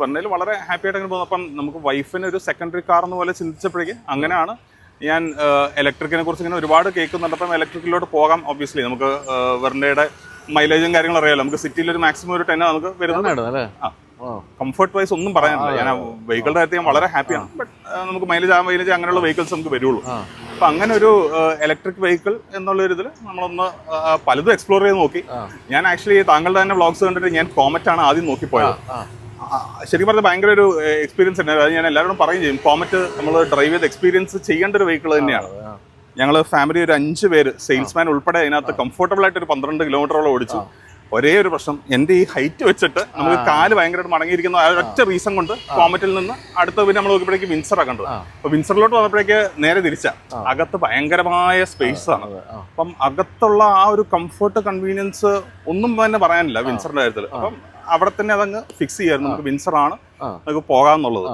Speaker 1: ആ
Speaker 3: വളരെ ഹാപ്പി ആയിട്ട് അങ്ങനെ പോകുന്നു. അപ്പം നമുക്ക് വൈഫിന് ഒരു സെക്കൻഡറി കാർ എന്ന് പോലെ ചിന്തിച്ചപ്പോഴേക്ക് അങ്ങനെയാണ് ഞാൻ ഇലക്ട്രിക്കിനെ കുറിച്ച് ഇങ്ങനെ ഒരുപാട് കേൾക്കുന്നുണ്ട്. അപ്പം ഇലക്ട്രിക്കിലോട്ട് പോകാം ഒബ്വിയസ്ലി നമുക്ക് വെർണയുടെ മൈലേജും കാര്യങ്ങളും അറിയാലോ. നമുക്ക് സിറ്റിയിൽ ഒരു മാക്സിമം ഒരു ടെൻ നമുക്ക് വരുന്നത്. ആ. കംഫർട്ട് വൈസ് ഒന്നും പറയാനില്ല. ഞാൻ വെഹിക്കിളുടെ കാര്യത്തിൽ ഞാൻ വളരെ ഹാപ്പിയാണ് ബട്ട് നമുക്ക് മൈലേജ് ആ മൈലേജ് അങ്ങനെയുള്ള വെഹിക്കിൾസ് നമുക്ക് വരുള്ളൂ. അപ്പൊ അങ്ങനെ ഒരു ഇലക്ട്രിക് വെഹിക്കിൾ എന്നുള്ള ഒരു ഇതിൽ നമ്മളൊന്ന് പലതും എക്സ്പ്ലോർ ചെയ്ത് നോക്കി. ഞാൻ ആക്ച്വലി താങ്കളുടെ തന്നെ വ്ളോഗ്സ് കണ്ടിട്ട് ഞാൻ കോമറ്റ് ആണ് ആദ്യം നോക്കിപ്പോയത്. ശരിക്കും പറഞ്ഞാൽ ഭയങ്കര ഒരു എക്സ്പീരിയൻസ് തന്നെ അത് ഞാൻ എല്ലാവരോടും പറയും ചെയ്യും. കോമറ്റ് നമ്മൾ ഡ്രൈവ് ചെയ്ത് എക്സ്പീരിയൻസ് ചെയ്യേണ്ട ഒരു വെഹിക്കിൾ തന്നെയാണ്. ഞങ്ങൾ ഫാമിലി ഒരു അഞ്ച് പേര് സെയിൽസ്മാൻ ഉൾപ്പെടെ അതിനകത്ത് കംഫർട്ടബിൾ ആയിട്ട് ഒരു പന്ത്രണ്ട് കിലോമീറ്ററോളം ഓടിച്ചു. ഒരേ ഒരു പ്രശ്നം എന്റെ ഈ ഹൈറ്റ് വെച്ചിട്ട് നമുക്ക് കാൽ ഭയങ്കരമായിട്ട് മടങ്ങിയിരിക്കുന്ന. ഒറ്റ റീസൺ കൊണ്ട് കോമറ്റിൽ നിന്ന് അടുത്ത പിന്നെ നമ്മൾ നോക്കിയപ്പോഴേക്ക് വിൻസറ കണ്ടത്. അപ്പൊ വിൻസറിലോട്ട് വന്നപ്പോഴേക്ക് നേരെ തിരിച്ച. അകത്ത് ഭയങ്കരമായ സ്പേസ് ആണ്. അപ്പം അകത്തുള്ള ആ ഒരു കംഫർട്ട് കൺവീനിയൻസ് ഒന്നും തന്നെ പറയാനില്ല വിൻസറിന്റെ കാര്യത്തിൽ അപ്പം അവിടെ തന്നെ അതങ്ങ് ഫിക്സ് ചെയ്യായിരുന്നു. നമുക്ക് വിൻസർ ആണ്. നമുക്ക് പോകാന്നുള്ളത്.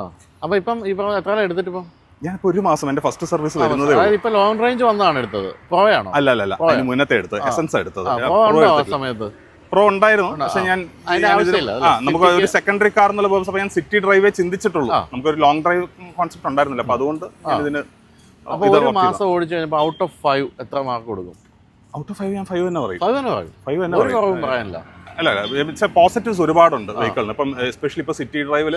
Speaker 1: അപ്പൊ ഇപ്പം ഈ എത്ര എടുത്തിട്ട് ഇപ്പം?
Speaker 3: ഞാനിപ്പോ ഒരു മാസം എന്റെ ഫസ്റ്റ് സർവീസ് വരുന്നത്
Speaker 1: ഇപ്പൊ ഇപ്പം ലോങ് റേഞ്ച് വന്നതാണ് എടുത്തത്. പ്രോയാണോ
Speaker 3: അല്ല അല്ല അല്ല അതിന് മുന്നത്തെ എടുത്തത്. എസൻസ് എടുത്തത്.
Speaker 1: സമയത്ത്?
Speaker 3: പ്രോ ഉണ്ടായിരുന്നു പക്ഷെ ഞാൻ ആ നമുക്ക് ഒരു സെക്കൻഡറി കാർ എന്നുള്ള അപ്പൊ ഞാൻ സിറ്റി ഡ്രൈവേ ചിന്തിച്ചിട്ടുള്ളൂ.
Speaker 1: നമുക്ക്
Speaker 3: ഒരു ലോങ് ഡ്രൈവ് കോൺസെപ്റ്റ് ഉണ്ടായിരുന്നില്ല. അപ്പൊ അതുകൊണ്ട് ഇതിന്
Speaker 1: ഒരു മാസം ഓടിച്ചു കഴിഞ്ഞപ്പോൾ ഔട്ട് ഓഫ് ഫൈവ് എത്ര മാർക്ക് കൊടുക്കും?
Speaker 3: ഔട്ട് ഓഫ് ഫൈവ് ഞാൻ ഫൈവ് തന്നെ പറയും.
Speaker 1: ഫൈവ് തന്നെ പറയും.
Speaker 3: ഫൈവ് തന്നെ
Speaker 1: പറയാനില്ല.
Speaker 3: അല്ല പോസിറ്റീവ്സ് ഒരുപാടുണ്ട് വെഹിക്കിളിന് ഇപ്പം എസ്പെഷ്യലി ഇപ്പോൾ സിറ്റി ഡ്രൈവിൽ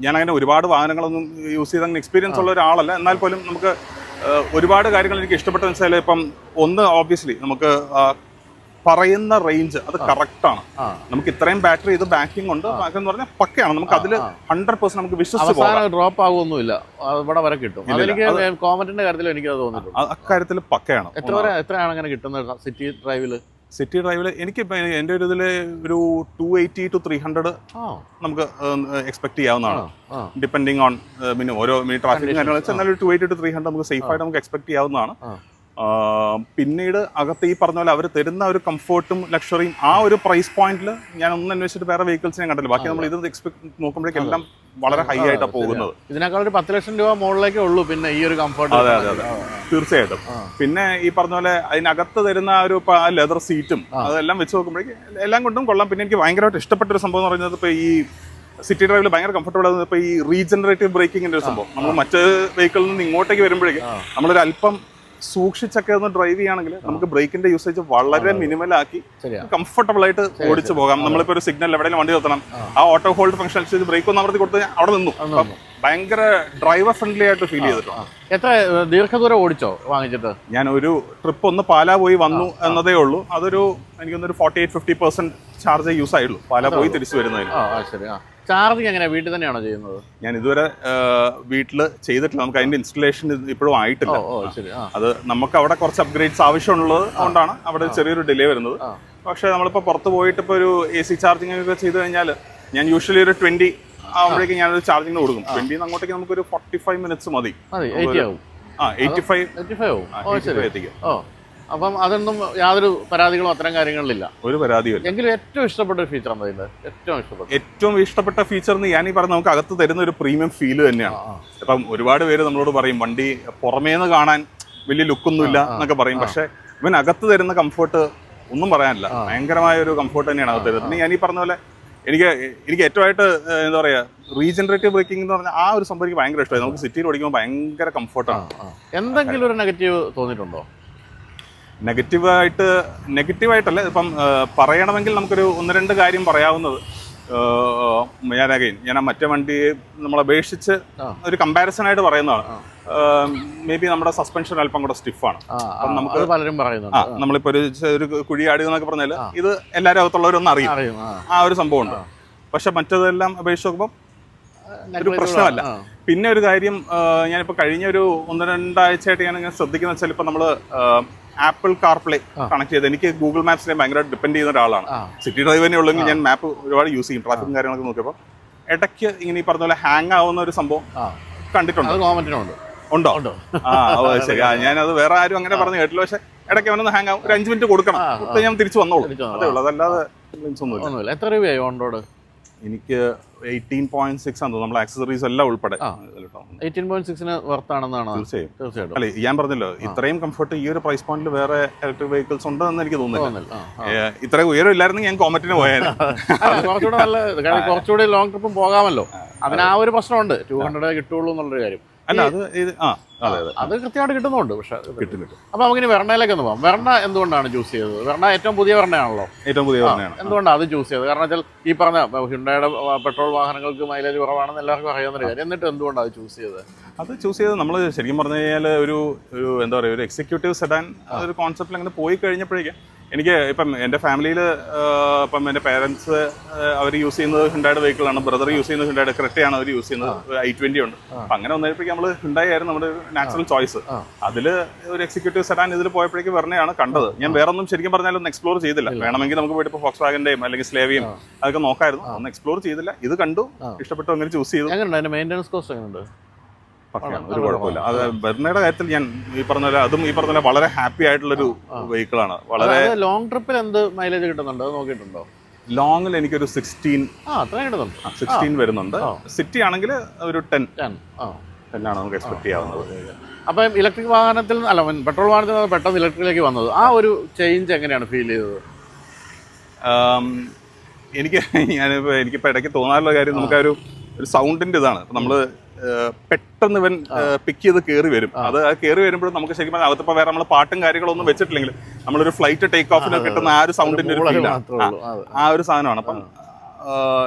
Speaker 3: ഞാൻ അങ്ങനെ ഒരുപാട് വാഹനങ്ങളൊന്നും യൂസ് ചെയ്ത് അങ്ങനെ എക്സ്പീരിയൻസ് ഉള്ള ഒരാളല്ല. എന്നാൽ പോലും നമുക്ക് ഒരുപാട് കാര്യങ്ങൾ എനിക്ക് ഇഷ്ടപ്പെട്ടെന്ന് വെച്ചാൽ ഇപ്പം ഒന്ന് ഓബിയസ്ലി നമുക്ക് പറയുന്ന റേഞ്ച് അത് കറക്റ്റാണ് നമുക്ക് ഇത്രയും ബാറ്ററി ഇത് ബാക്കിംഗ് ഉണ്ട്. എന്ന് പറഞ്ഞാൽ പക്കയാണ്. നമുക്ക് അതിൽ ഹൺഡ്രഡ് പെർസെന്റ് നമുക്ക് വിശ്വസിച്ച്
Speaker 1: ഡ്രോപ്പ് ആകുമൊന്നുമില്ല ഇവിടെ വരെ കിട്ടും. കോമന്റിന്റെ കാര്യത്തിൽ എനിക്ക്
Speaker 3: അ- അക്കാര്യത്തിൽ പക്കയാണ്.
Speaker 1: എത്ര വരെ എത്രയാണ് അങ്ങനെ കിട്ടുന്നത് സിറ്റി ഡ്രൈവിൽ
Speaker 3: സിറ്റി ഡ്രൈവിൽ എനിക്കിപ്പോൾ എന്റെ ഒരു ഇതിൽ ഒരു two eighty two three hundred നമുക്ക് എക്സ്പെക്ട് ചെയ്യാവുന്നതാണ്. ഡിപ്പെൻഡിങ് ഓൺ മിനിമം ഓരോ മിനി ട്രാഫിക് കാര്യങ്ങൾ വെച്ചാൽ എന്നാലും two eighty two three hundred നമുക്ക് സേഫ് ആയിട്ട് നമുക്ക് എക്സ്പെക്ട് ചെയ്യാവുന്നതാണ്. പിന്നീട് അകത്ത് ഈ പറഞ്ഞ പോലെ അവർ തരുന്ന ഒരു കംഫർട്ടും ലക്ഷറിയും ആ ഒരു പ്രൈസ് പോയിന്റിൽ ഞാൻ ഒന്നും അന്വേഷിച്ചിട്ട് വേറെ വെഹിക്കിൾസ് ഞാൻ കണ്ടില്ല. ബാക്കി നമ്മൾ ഇത് എക്സ്പെക്ട് നോക്കുമ്പോഴേക്കും എല്ലാം വളരെ ഹൈ ആയിട്ടാണ് പോകുന്നത്.
Speaker 1: ഇതിനേക്കാൾ ഒരു പത്ത് ലക്ഷം രൂപ മുകളിലേക്കേ ഉള്ളൂ പിന്നെ ഈ ഒരു കംഫർട്ട്
Speaker 3: അതെ അതെ അതെ. തീർച്ചയായിട്ടും. പിന്നെ ഈ പറഞ്ഞ പോലെ അതിനകത്ത് തരുന്ന ഒരു ലെതർ സീറ്റും അതെല്ലാം വെച്ച് നോക്കുമ്പോഴേക്കും എല്ലാം കൊണ്ടും കൊള്ളാം. പിന്നെ എനിക്ക് ഭയങ്കരമായിട്ട് ഇഷ്ടപ്പെട്ട ഒരു സംഭവം എന്ന് പറയുന്നത് ഇപ്പോൾ ഈ സിറ്റി ഡ്രൈവിൽ ഭയങ്കര കംഫർട്ടബിൾ ആകുന്നത് ഇപ്പോൾ ഈ റീജനറേറ്റീവ് ബ്രേക്കിങ്ങിന്റെ ഒരു സംഭവം. നമ്മൾ മറ്റ് വെഹിക്കിളിൽ നിന്ന് ഇങ്ങോട്ടേക്ക് വരുമ്പോഴേക്കും. നമ്മളൊരു അല്പം സൂക്ഷിച്ചൊക്കെ ഒന്ന് ഡ്രൈവ് ചെയ്യുകയാണെങ്കിൽ നമുക്ക് ബ്രേക്കിന്റെ യൂസേജ് വളരെ മിനിമൽ ആക്കി കംഫർട്ടബിൾ ആയിട്ട് ഓടിച്ചു പോകാം. നമ്മളിപ്പോ ഒരു സിഗ്നൽ എവിടെയെങ്കിലും വണ്ടി നിർത്തണം. ആ. ഓട്ടോ ഹോൾഡ് ഫംഗ്ഷൻ ചെയ്ത് ബ്രേക്ക് ഒന്ന് അമർത്തി കൊടുത്തു അവിടെ നിന്നു. ഭയങ്കര ഡ്രൈവർ ഫ്രണ്ട്ലി ആയിട്ട് ഫീൽ ചെയ്തിട്ടുണ്ട്.
Speaker 1: എത്ര ദീർഘദൂരം ഓടിച്ചോ വാങ്ങിച്ചിട്ട്?
Speaker 3: ഞാൻ ഒരു ട്രിപ്പ് ഒന്ന് പാലാ പോയി വന്നു എന്നതേ ഉള്ളൂ. അതൊരു എനിക്കൊന്നൊരു forty eight fifty percent charge use ആയുള്ളൂ. പാലാ പോയി തിരിച്ചു വരുന്നതിന്.
Speaker 1: ശരി ചാർജിങ് എങ്ങനെ വീട്ടിൽ തന്നെയാണോ ചെയ്യുന്നത്?
Speaker 3: ഞാൻ ഇതുവരെ വീട്ടിൽ ചെയ്തിട്ടില്ല. നമുക്ക് അതിന്റെ ഇൻസ്റ്റലേഷൻ ഇപ്പോഴും ആയിട്ടില്ല. അത് നമുക്ക് അവിടെ കുറച്ച് അപ്ഗ്രേഡ്സ് ആവശ്യമുള്ളത് കൊണ്ടാണ് അവിടെ ചെറിയൊരു ഡിലേ വരുന്നത്. പക്ഷെ നമ്മളിപ്പോൾ പുറത്ത് പോയിട്ട് ഇപ്പോൾ ഒരു എ സി ചാർജിങ് ഒക്കെ ചെയ്ത് കഴിഞ്ഞാൽ ഞാൻ യൂഷ്വലി ഒരു ട്വന്റി ആകുമ്പോഴേക്കും ഒരു ചാർജിങ് കൊടുക്കും. ട്വന്റിന്ന് അങ്ങോട്ടേക്ക് നമുക്കൊരു ഫോർട്ടി ഫൈവ് മിനിറ്റ്സ് മതി ആ എയ്റ്റി ഫൈവ് എത്തിക്കും.
Speaker 1: അപ്പം അതൊന്നും യാതൊരു പരാതികളും അത്തരം കാര്യങ്ങളിലില്ല.
Speaker 3: ഒരു പരാതിയും
Speaker 1: എങ്കിലും ഏറ്റവും ഇഷ്ടപ്പെട്ട ഒരു ഫീച്ചർ എന്താ ഇതിന്റെ ഏറ്റവും ഇഷ്ടപ്പെട്ട.
Speaker 3: ഏറ്റവും ഇഷ്ടപ്പെട്ട ഫീച്ചർ എന്ന് ഞാൻ ഈ പറഞ്ഞ നമുക്ക് അകത്ത് തരുന്ന ഒരു പ്രീമിയം ഫീൽ തന്നെയാണ്.
Speaker 1: അപ്പം
Speaker 3: ഇപ്പം ഒരുപാട് പേര് നമ്മളോട് പറയും വണ്ടി പുറമേന്ന് കാണാൻ വലിയ ലുക്കൊന്നുമില്ല എന്നൊക്കെ പറയും. പക്ഷെ ഇവൻ അകത്ത് തരുന്ന കംഫർട്ട് ഒന്നും പറയാനില്ല. ഭയങ്കരമായ ഒരു കംഫർട്ട് തന്നെയാണ് അകത്ത് തരുന്നത്. ഞാൻ ഈ പറഞ്ഞ പോലെ എനിക്ക് എനിക്ക് ഏറ്റവും ആയിട്ട് എന്താ പറയാ റീജനറേറ്റീവ് ബ്രേക്കിംഗ് എന്ന് പറഞ്ഞാൽ ആ ഒരു സംഭവം എനിക്ക് ഭയങ്കര ഇഷ്ടമായി. നമുക്ക് സിറ്റിയിൽ ഓടിക്കുമ്പോൾ ഭയങ്കര കംഫർട്ടാണ്
Speaker 1: എന്തെങ്കിലും ഒരു നെഗറ്റീവ് തോന്നിയിട്ടുണ്ടോ?
Speaker 3: നെഗറ്റീവായിട്ട് നെഗറ്റീവായിട്ടല്ല ഇപ്പം പറയണമെങ്കിൽ നമുക്കൊരു ഒന്ന് രണ്ട് കാര്യം പറയാവുന്നത്. ഞാൻ അഗൈൻ ഞാൻ ആ മറ്റേ വണ്ടി നമ്മൾ അപേക്ഷിച്ച് ഒരു കമ്പാരിസൺ ആയിട്ട് പറയുന്നതാണ്. മേ ബി നമ്മുടെ സസ്പെൻഷൻ അല്പം കൂടെ സ്റ്റിഫാണ് അപ്പം നമുക്ക്
Speaker 1: പലരും
Speaker 3: ആ
Speaker 1: പറയുന്നുണ്ട്
Speaker 3: നമ്മളിപ്പോ ഒരു ഒരു കുഴി ആടുക എന്നൊക്കെ പറഞ്ഞാൽ ഇത് എല്ലാവരും അകത്തുള്ളവരൊന്നും അറിയും
Speaker 1: ആ.
Speaker 3: ഒരു സംഭവമുണ്ട്. പക്ഷെ മറ്റതെല്ലാം അപേക്ഷിച്ച് നോക്കുമ്പോൾ ഒരു പ്രശ്നമല്ല. പിന്നെ ഒരു കാര്യം ഞാനിപ്പോൾ ഞാനിപ്പോ കഴിഞ്ഞ ഒരു ഒന്ന് രണ്ടാഴ്ചയായിട്ട് ഞാൻ ഇങ്ങനെ ശ്രദ്ധിക്കുന്ന വെച്ചാൽ ഇപ്പം നമ്മൾ ആപ്പിൾ കാർപ്ലേ കണക്ട് ചെയ്ത് എനിക്ക് ഗൂഗിൾ മാപ്സിനെ ഭയങ്കര ഡിപ്പെൻഡ് ചെയ്യുന്ന ഒരാളാണ്.
Speaker 1: സിറ്റി
Speaker 3: സിറ്റി ഡ്രൈവറിനെ ഉള്ളെങ്കിൽ ഞാൻ മാപ്പ് ഒരുപാട് യൂസ് ചെയ്യും ട്രാഫിക്കും കാര്യങ്ങളൊക്കെ നോക്കിയപ്പോൾ ഇടയ്ക്ക് ഇങ്ങനെ ഈ പറഞ്ഞ പോലെ ഹാങ് ആവുന്ന ഒരു സംഭവം കണ്ടിട്ടുണ്ട്. ഉണ്ടോ.
Speaker 1: ഉണ്ടോ?
Speaker 3: ആ ശരി. ആ ഞാനത് വേറെ ആരും അങ്ങനെ പറഞ്ഞു കേട്ടില്ല പക്ഷെ ഇടയ്ക്ക് അവനൊന്ന് ഹാങ് ആവും. ഒരു അഞ്ച് മിനിറ്റ് കൊടുക്കണം. ഞാൻ തിരിച്ചു വന്നോളൂ. അതേ ഉള്ളൂ. അതല്ലാതെ ഒന്നുമില്ല.
Speaker 1: എത്ര രൂപയായി ഓൺ റോഡ്
Speaker 3: എനിക്ക് എയ്റ്റീൻ പോയിന്റ് സിക്സ് ആണ് നമ്മൾ ആക്സസറീസ് എല്ലാം ഉൾപ്പെടെ.
Speaker 1: എയ്റ്റീൻ പോയിന്റ് സിക്സിന് വർത്താണെന്നാണ്
Speaker 3: തീർച്ചയായും.
Speaker 1: തീർച്ചയായിട്ടും.
Speaker 3: അല്ലെ ഞാൻ പറഞ്ഞല്ലോ ഇത്രയും കംഫർട്ട് ഈ ഒരു പ്രൈസ് പോയിന്റിൽ വേറെ ഇലക്ട്രിക് വെഹിക്കിൾസ് ഉണ്ടെന്ന് എനിക്ക് തോന്നുന്നില്ല. ഇത്ര ഉയരം ഇല്ലായിരുന്നെങ്കിൽ ഞാൻ കോമറ്റിന്
Speaker 1: പോയാൽ കുറച്ചുകൂടെ നല്ല. കുറച്ചുകൂടി ലോങ് ട്രിപ്പും പോകാമല്ലോ. അതിന് ആ ഒരു പ്രശ്നമുണ്ട്. ടൂ ഹൺഡ്രഡ് കിട്ടുള്ളൂ എന്നുള്ളൊരു കാര്യം.
Speaker 3: അല്ല അത് ഇത് ആ. അതെ അതെ.
Speaker 1: അത് കൃത്യമായിട്ട് കിട്ടുന്നുണ്ട് പക്ഷെ
Speaker 3: കിട്ടും കിട്ടും
Speaker 1: അപ്പൊ നമുക്കിനി വെർണയിലേക്ക് ഒന്ന് പോകാം വെർണ എന്തുകൊണ്ടാണ് ചൂസ് ചെയ്തത്? വെർണ ഏറ്റവും പുതിയ വെർണയാണല്ലോ.
Speaker 3: ഏറ്റവും പുതിയ വെർണയാണ്.
Speaker 1: എന്തുകൊണ്ടാണ് അത് ചൂസ് ചെയ്തത്? കാരണം വെച്ചാൽ ഈ പറഞ്ഞ ഹിണ്ടയുടെ പെട്രോൾ വാഹനങ്ങൾക്ക് മൈലേജ് കുറവാണെന്ന് എല്ലാവർക്കും അറിയാവുന്ന കാര്യം. എന്നിട്ട് എന്തുകൊണ്ടാണ് അത് ചൂസ് ചെയ്തത്?
Speaker 3: അത് ചൂസ് ചെയ്ത് നമ്മൾ ശരിക്കും പറഞ്ഞു കഴിഞ്ഞാൽ ഒരു ഒരു എന്താ പറയുക ഒരു എക്സിക്യൂട്ടീവ് സെഡാൻ ഒരു കോൺസെപ്റ്റിൽ അങ്ങനെ പോയി കഴിഞ്ഞപ്പോഴേക്കും എനിക്ക് ഇപ്പം എന്റെ ഫാമിലിയിൽ ഇപ്പം എന്റെ പേരൻസ് അവർ യൂസ് ചെയ്യുന്നത് ഹിണ്ടായുടെ വെഹിക്കിളാണ് ബ്രദർ യൂസ് ചെയ്യുന്നത് ഹിണ്ടായുടെ ക്രെറ്റയാണ് അവർ യൂസ് ചെയ്യുന്നത് ഐ ട്വന്റി ഉണ്ട്. അപ്പം അങ്ങനെ വന്നപ്പോഴേക്കും നമ്മൾ ഹിണ്ടായി ആയിരുന്നു. നമ്മുടെ നാച്ചുറൽ ചോയ്സ്. അതിൽ ഒരു എക്സിക്യൂട്ടീവ് സെഡാൻ ഇതിൽ പോയപ്പോഴേക്കും വെറുതെയാണ് കണ്ടത്. ഞാൻ വേറെ ഒന്നും ശരിക്കും ഒന്ന് എക്സ്പ്ലോർ ചെയ്തില്ല. വേണമെങ്കിൽ നമുക്ക് പോയിട്ട് ഇപ്പോൾ ഫോക്സ് വാഗന്റെയും അല്ലെങ്കിൽ സ്ലേവിയും അതൊക്കെ നോക്കായിരുന്നു. ഒന്ന് എക്സ്പ്ലോർ ചെയ്തില്ല. ഇത് കണ്ടു. ഇഷ്ടപ്പെട്ടു അങ്ങനെ ചൂസ് ചെയ്തു.
Speaker 1: എങ്ങനെയുണ്ട് മെയിന്റെനൻസ് കോസ്റ്റ് എങ്ങനെയുണ്ട്
Speaker 3: പക്കയാണ്. ഒരു കുഴപ്പമില്ല. അത് ബെർണയുടെ കാര്യത്തിൽ ഞാൻ ഈ പറഞ്ഞ പോലെ അതും ഈ പറഞ്ഞ പോലെ വളരെ ഹാപ്പി ആയിട്ടുള്ളൊരു വെഹിക്കിളാണ് വളരെ
Speaker 1: ലോങ് ട്രിപ്പിൽ എന്ത് മൈലേജ് കിട്ടുന്നുണ്ടോ? നോക്കിയിട്ടുണ്ടോ?
Speaker 3: ലോങ്ങിൽ എനിക്കൊരു സിക്സ്റ്റീൻ സിക്സ്റ്റീൻ വരുന്നുണ്ട്. സിറ്റി ആണെങ്കിൽ ഒരു ടെൻ ആണ് നമുക്ക് എക്സ്പെക്ട് ചെയ്യാവുന്നത്.
Speaker 1: അപ്പം ഇലക്ട്രിക് വാഹനത്തിൽ അല്ല പെട്രോൾ വാഹനത്തിൽ നിന്ന് പെട്ടെന്ന് ഇലക്ട്രിക്കിലേക്ക് വന്നത്. ആ ഒരു ചേഞ്ച് എങ്ങനെയാണ് ഫീൽ ചെയ്തത്?
Speaker 3: എനിക്ക് ഞാനിപ്പോൾ എനിക്കിപ്പോൾ ഇടയ്ക്ക് തോന്നാറുള്ള കാര്യം നമുക്ക് ആ ഒരു ഒരു സൗണ്ടിന്റെ ഇതാണ്. നമ്മൾ പെട്ടെന്ന് ഇവൻ പിക്ക് ചെയ്ത് കയറി വരും. അത് കയറി വരുമ്പോഴും നമുക്ക് ശരിക്കും പറഞ്ഞാൽ അകത്തിപ്പോൾ വേറെ നമ്മൾ പാട്ടും കാര്യങ്ങളൊന്നും വെച്ചിട്ടില്ലെങ്കിൽ നമ്മളൊരു ഫ്ലൈറ്റ് ടേക്ക് ഓഫിന് കിട്ടുന്ന ആ ഒരു സൗണ്ടിന്റെ ഒരു
Speaker 1: ഫീൽ
Speaker 3: ഫീലാണ് ആ. ഒരു സാധനമാണ്. അപ്പം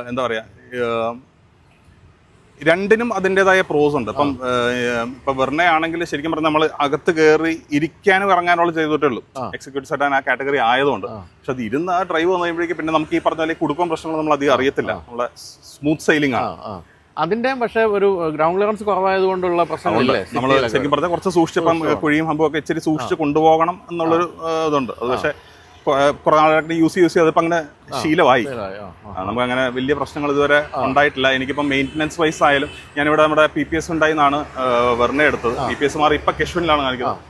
Speaker 3: എന്താ പറയാ ആ, രണ്ടിനും അതിന്റെതായ പ്രോസ് ഉണ്ട്. അപ്പം ഇപ്പൊ വെർണ ആണെങ്കിൽ ശരിക്കും പറഞ്ഞാൽ നമ്മൾ അകത്ത് കയറി ഇരിക്കാനും ഇറങ്ങാനുള്ള ചെയ്തിട്ടേ ഉള്ളൂ. എക്സിക്യൂട്ടീവ് സെറ്റാൻ ആ കാറ്റഗറി ആയതുകൊണ്ട്. പക്ഷെ അത് ഇരുന്ന് ആ ഡ്രൈവ് വന്നു കഴിയുമ്പോഴേക്കും പിന്നെ നമുക്ക് ഈ പറഞ്ഞ കുടുക്കം പ്രശ്നങ്ങൾ നമ്മൾ അധികം അറിയത്തില്ല. നമ്മളെ സ്മൂത്ത് സെയിലിംഗ് ആണ്.
Speaker 1: അതിന്റെ പക്ഷെ ഒരു ഗ്രൗണ്ട് ക്ലിയറൻസ് കുറവായത് കൊണ്ടുള്ള പ്രശ്നങ്ങളില്ലേ
Speaker 3: നമ്മൾ ശരിക്കും പറഞ്ഞാൽ കുറച്ച് സൂക്ഷിച്ചപ്പം കുഴിയും ഹമ്പും ഒക്കെ ഇച്ചിരി സൂക്ഷിച്ച് കൊണ്ടുപോകണം എന്നുള്ളൊരു ഇതുണ്ട്. അത് പക്ഷേ കുറെ നാളായിട്ട് യൂസ് യൂസ് ചെയ്തപ്പോൾ അങ്ങനെ ശീലമായി. നമുക്ക് അങ്ങനെ വലിയ പ്രശ്നങ്ങൾ ഇതുവരെ ഉണ്ടായിട്ടില്ല. എനിക്കിപ്പോൾ മെയിന്റനൻസ് വൈസ് ആയാലും ഞാനിവിടെ നമ്മുടെ പി പി എസ് ഉണ്ടായിന്നാണ് വെർണ എടുത്തത്. പി പി എസ് മാറി ഇപ്പം കെഷ്വനിലാണ് കാണിക്കുന്നത്.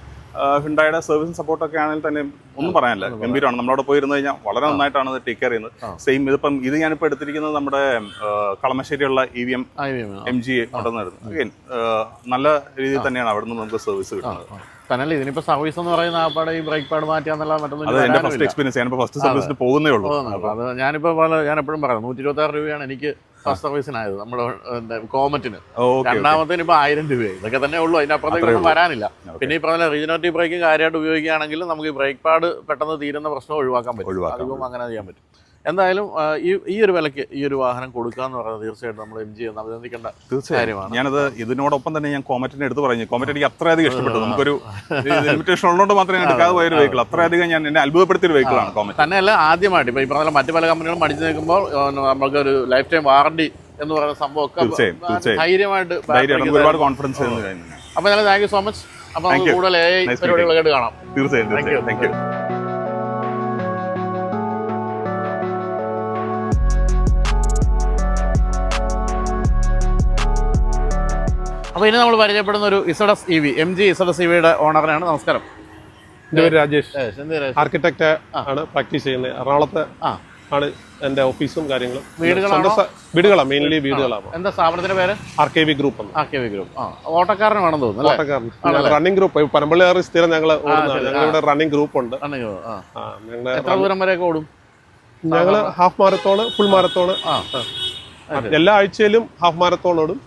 Speaker 3: ഹിണ്ടായുടെ സർവീസും സപ്പോർട്ടൊക്കെ ആണെങ്കിൽ തന്നെ ഒന്നും പറയാനില്ല. ഗംഭീരമാണ്. നമ്മളവിടെ പോയിരുന്നു കഴിഞ്ഞാൽ വളരെ നന്നായിട്ടാണ് ഇത് ടേക്ക് കെയർ ചെയ്യുന്നത്. സെയിം ഇതിപ്പം ഇത് ഞാനിപ്പോൾ എടുത്തിരിക്കുന്നത് നമ്മുടെ കളമശ്ശേരിയുള്ള E V M M G അവിടെ നിന്നായിരുന്നു നല്ല രീതിയിൽ തന്നെയാണ് അവിടെ നിന്ന് നമുക്ക് സർവീസ് കിട്ടുന്നത്.
Speaker 1: തന്നല്ലേ ഇതിനിപ്പോ സർവീസ് എന്ന് പറയുന്ന ആ പാടെ ഈ ബ്രേക്ക് പാഡ് മാറ്റിയാന്നല്ല മറ്റൊന്നും
Speaker 3: ഫസ്റ്റ് എക്സ്പീരിയൻസ് ഞാനിപ്പോൾ ഫസ്റ്റ് സർവീസിന് പോകുന്നേ ഉള്ളൂ.
Speaker 1: അത് ഞാനിപ്പോ ഞാൻ എപ്പോഴും പറയാം നൂറ്റി ഇരുപത്തി ആറ് രൂപയാണ് എനിക്ക് ഫസ്റ്റ് സർവീസിനായത് നമ്മുടെ കോമറ്റിന്. രണ്ടാമത്തേന് ഇപ്പൊ ആയിരം രൂപയായി. ഇതൊക്കെ തന്നെ ഉള്ളൂ. അതിന്റെ ഒന്നും വരാനില്ല. പിന്നെ ഈ പറഞ്ഞ റീജനറേറ്റീവ് ബ്രേക്കും കാര്യമായിട്ട് ഉപയോഗിക്കുകയാണെങ്കിൽ നമുക്ക് ഈ ബ്രേക്ക് പാഡ് പെട്ടെന്ന് തീരുന്ന പ്രശ്നം ഒഴിവാക്കാൻ പറ്റും. അധികവും അങ്ങനെ ചെയ്യാൻ പറ്റും. എന്തായാലും ഈ ഈ ഒരു വിലക്ക് ഈ ഒരു വാഹനം കൊടുക്കുക എന്ന് പറയുന്നത് തീർച്ചയായിട്ടും നമ്മൾ എം ജി അഭിനന്ദിക്കേണ്ട
Speaker 3: തീർച്ചയായും. ഞാനത് ഇതിനോടൊപ്പം തന്നെ ഞാൻ കോമറ്റിനെ എടുത്ത് പറഞ്ഞു. കോമറ്റ് എനിക്ക് അത്രയധികം ഇഷ്ടപ്പെട്ടു. നമുക്കൊരു ലിമിറ്റേഷൻ ഉള്ളതുകൊണ്ട് മാത്രമേ ഞാൻ എടുക്കാതെ പോയൊരു വെഹിക്കിൾ അത്രയധികം ഞാൻ എന്നെ അത്ഭുതപ്പെടുത്തിയ ഒരു വെഹിക്കിളാണ് കോമറ്റ്
Speaker 1: തന്നെയല്ല ആദ്യമായിട്ട് ഇപ്പൊ ഈ പറഞ്ഞ മറ്റു പല കമ്പനികളും മടിച്ചു നിൽക്കുമ്പോൾ നമുക്ക് ഒരു ലൈഫ് ടൈം വാറണ്ടി എന്ന് പറയുന്ന സംഭവം ഒക്കെ
Speaker 3: തീർച്ചയായും, തീർച്ചയായും.
Speaker 1: ധൈര്യമായിട്ട്
Speaker 3: ഒരുപാട് കോൺഫിഡൻസ്
Speaker 1: അപ്പൊ ഞാൻ താങ്ക് യു സോ മച്ച് അപ്പൊ. കൂടുതൽ പരിപാടികളൊക്കെ കാണാം.
Speaker 3: തീർച്ചയായും
Speaker 1: Thank
Speaker 3: തീർച്ചയായും താങ്ക് യു
Speaker 1: അപ്പോൾ ഇനി നമ്മൾ പരിചയപ്പെടുന്ന ഒരു Z S E V M G Z S E വിയുടെ ഓണറിനാണ് നമസ്കാരം.
Speaker 4: എന്റെ പേര് രാജേഷ്. ആർക്കിടെക്റ്റ് ആണ് പ്രാക്ടീസ് ചെയ്യുന്നത്. എറണാകുളത്ത് ആണ് എന്റെ ഓഫീസും കാര്യങ്ങളും.
Speaker 1: വീടുകളാണ്?
Speaker 4: വീടുകളാണ് മെയിൻലി വീടുകളാണ്
Speaker 1: എന്താ സ്ഥാപനത്തിന്റെ പേര്?
Speaker 4: R K V group
Speaker 1: R K V group ആ. ഓട്ടക്കാരന് വേണം തോന്നുന്നു
Speaker 4: ഓട്ടക്കാരൻ. റണ്ണിംഗ് ഗ്രൂപ്പ് പരമ്പള്ളി ആറ് സ്ഥിരം ഞങ്ങൾ ഞങ്ങളുടെ റണ്ണിംഗ് ഗ്രൂപ്പ് ഉണ്ട്.
Speaker 1: എത്ര ദൂരം വരെയൊക്കെ ഓടും?
Speaker 4: ഞങ്ങൾ ഹാഫ് മാരത്തോണ് ഫുൾ മാരത്തോണ്
Speaker 1: ആ.
Speaker 4: എല്ലാ ആഴ്ചയിലും ഹാഫ് മാരത്തോൺ ഓടും.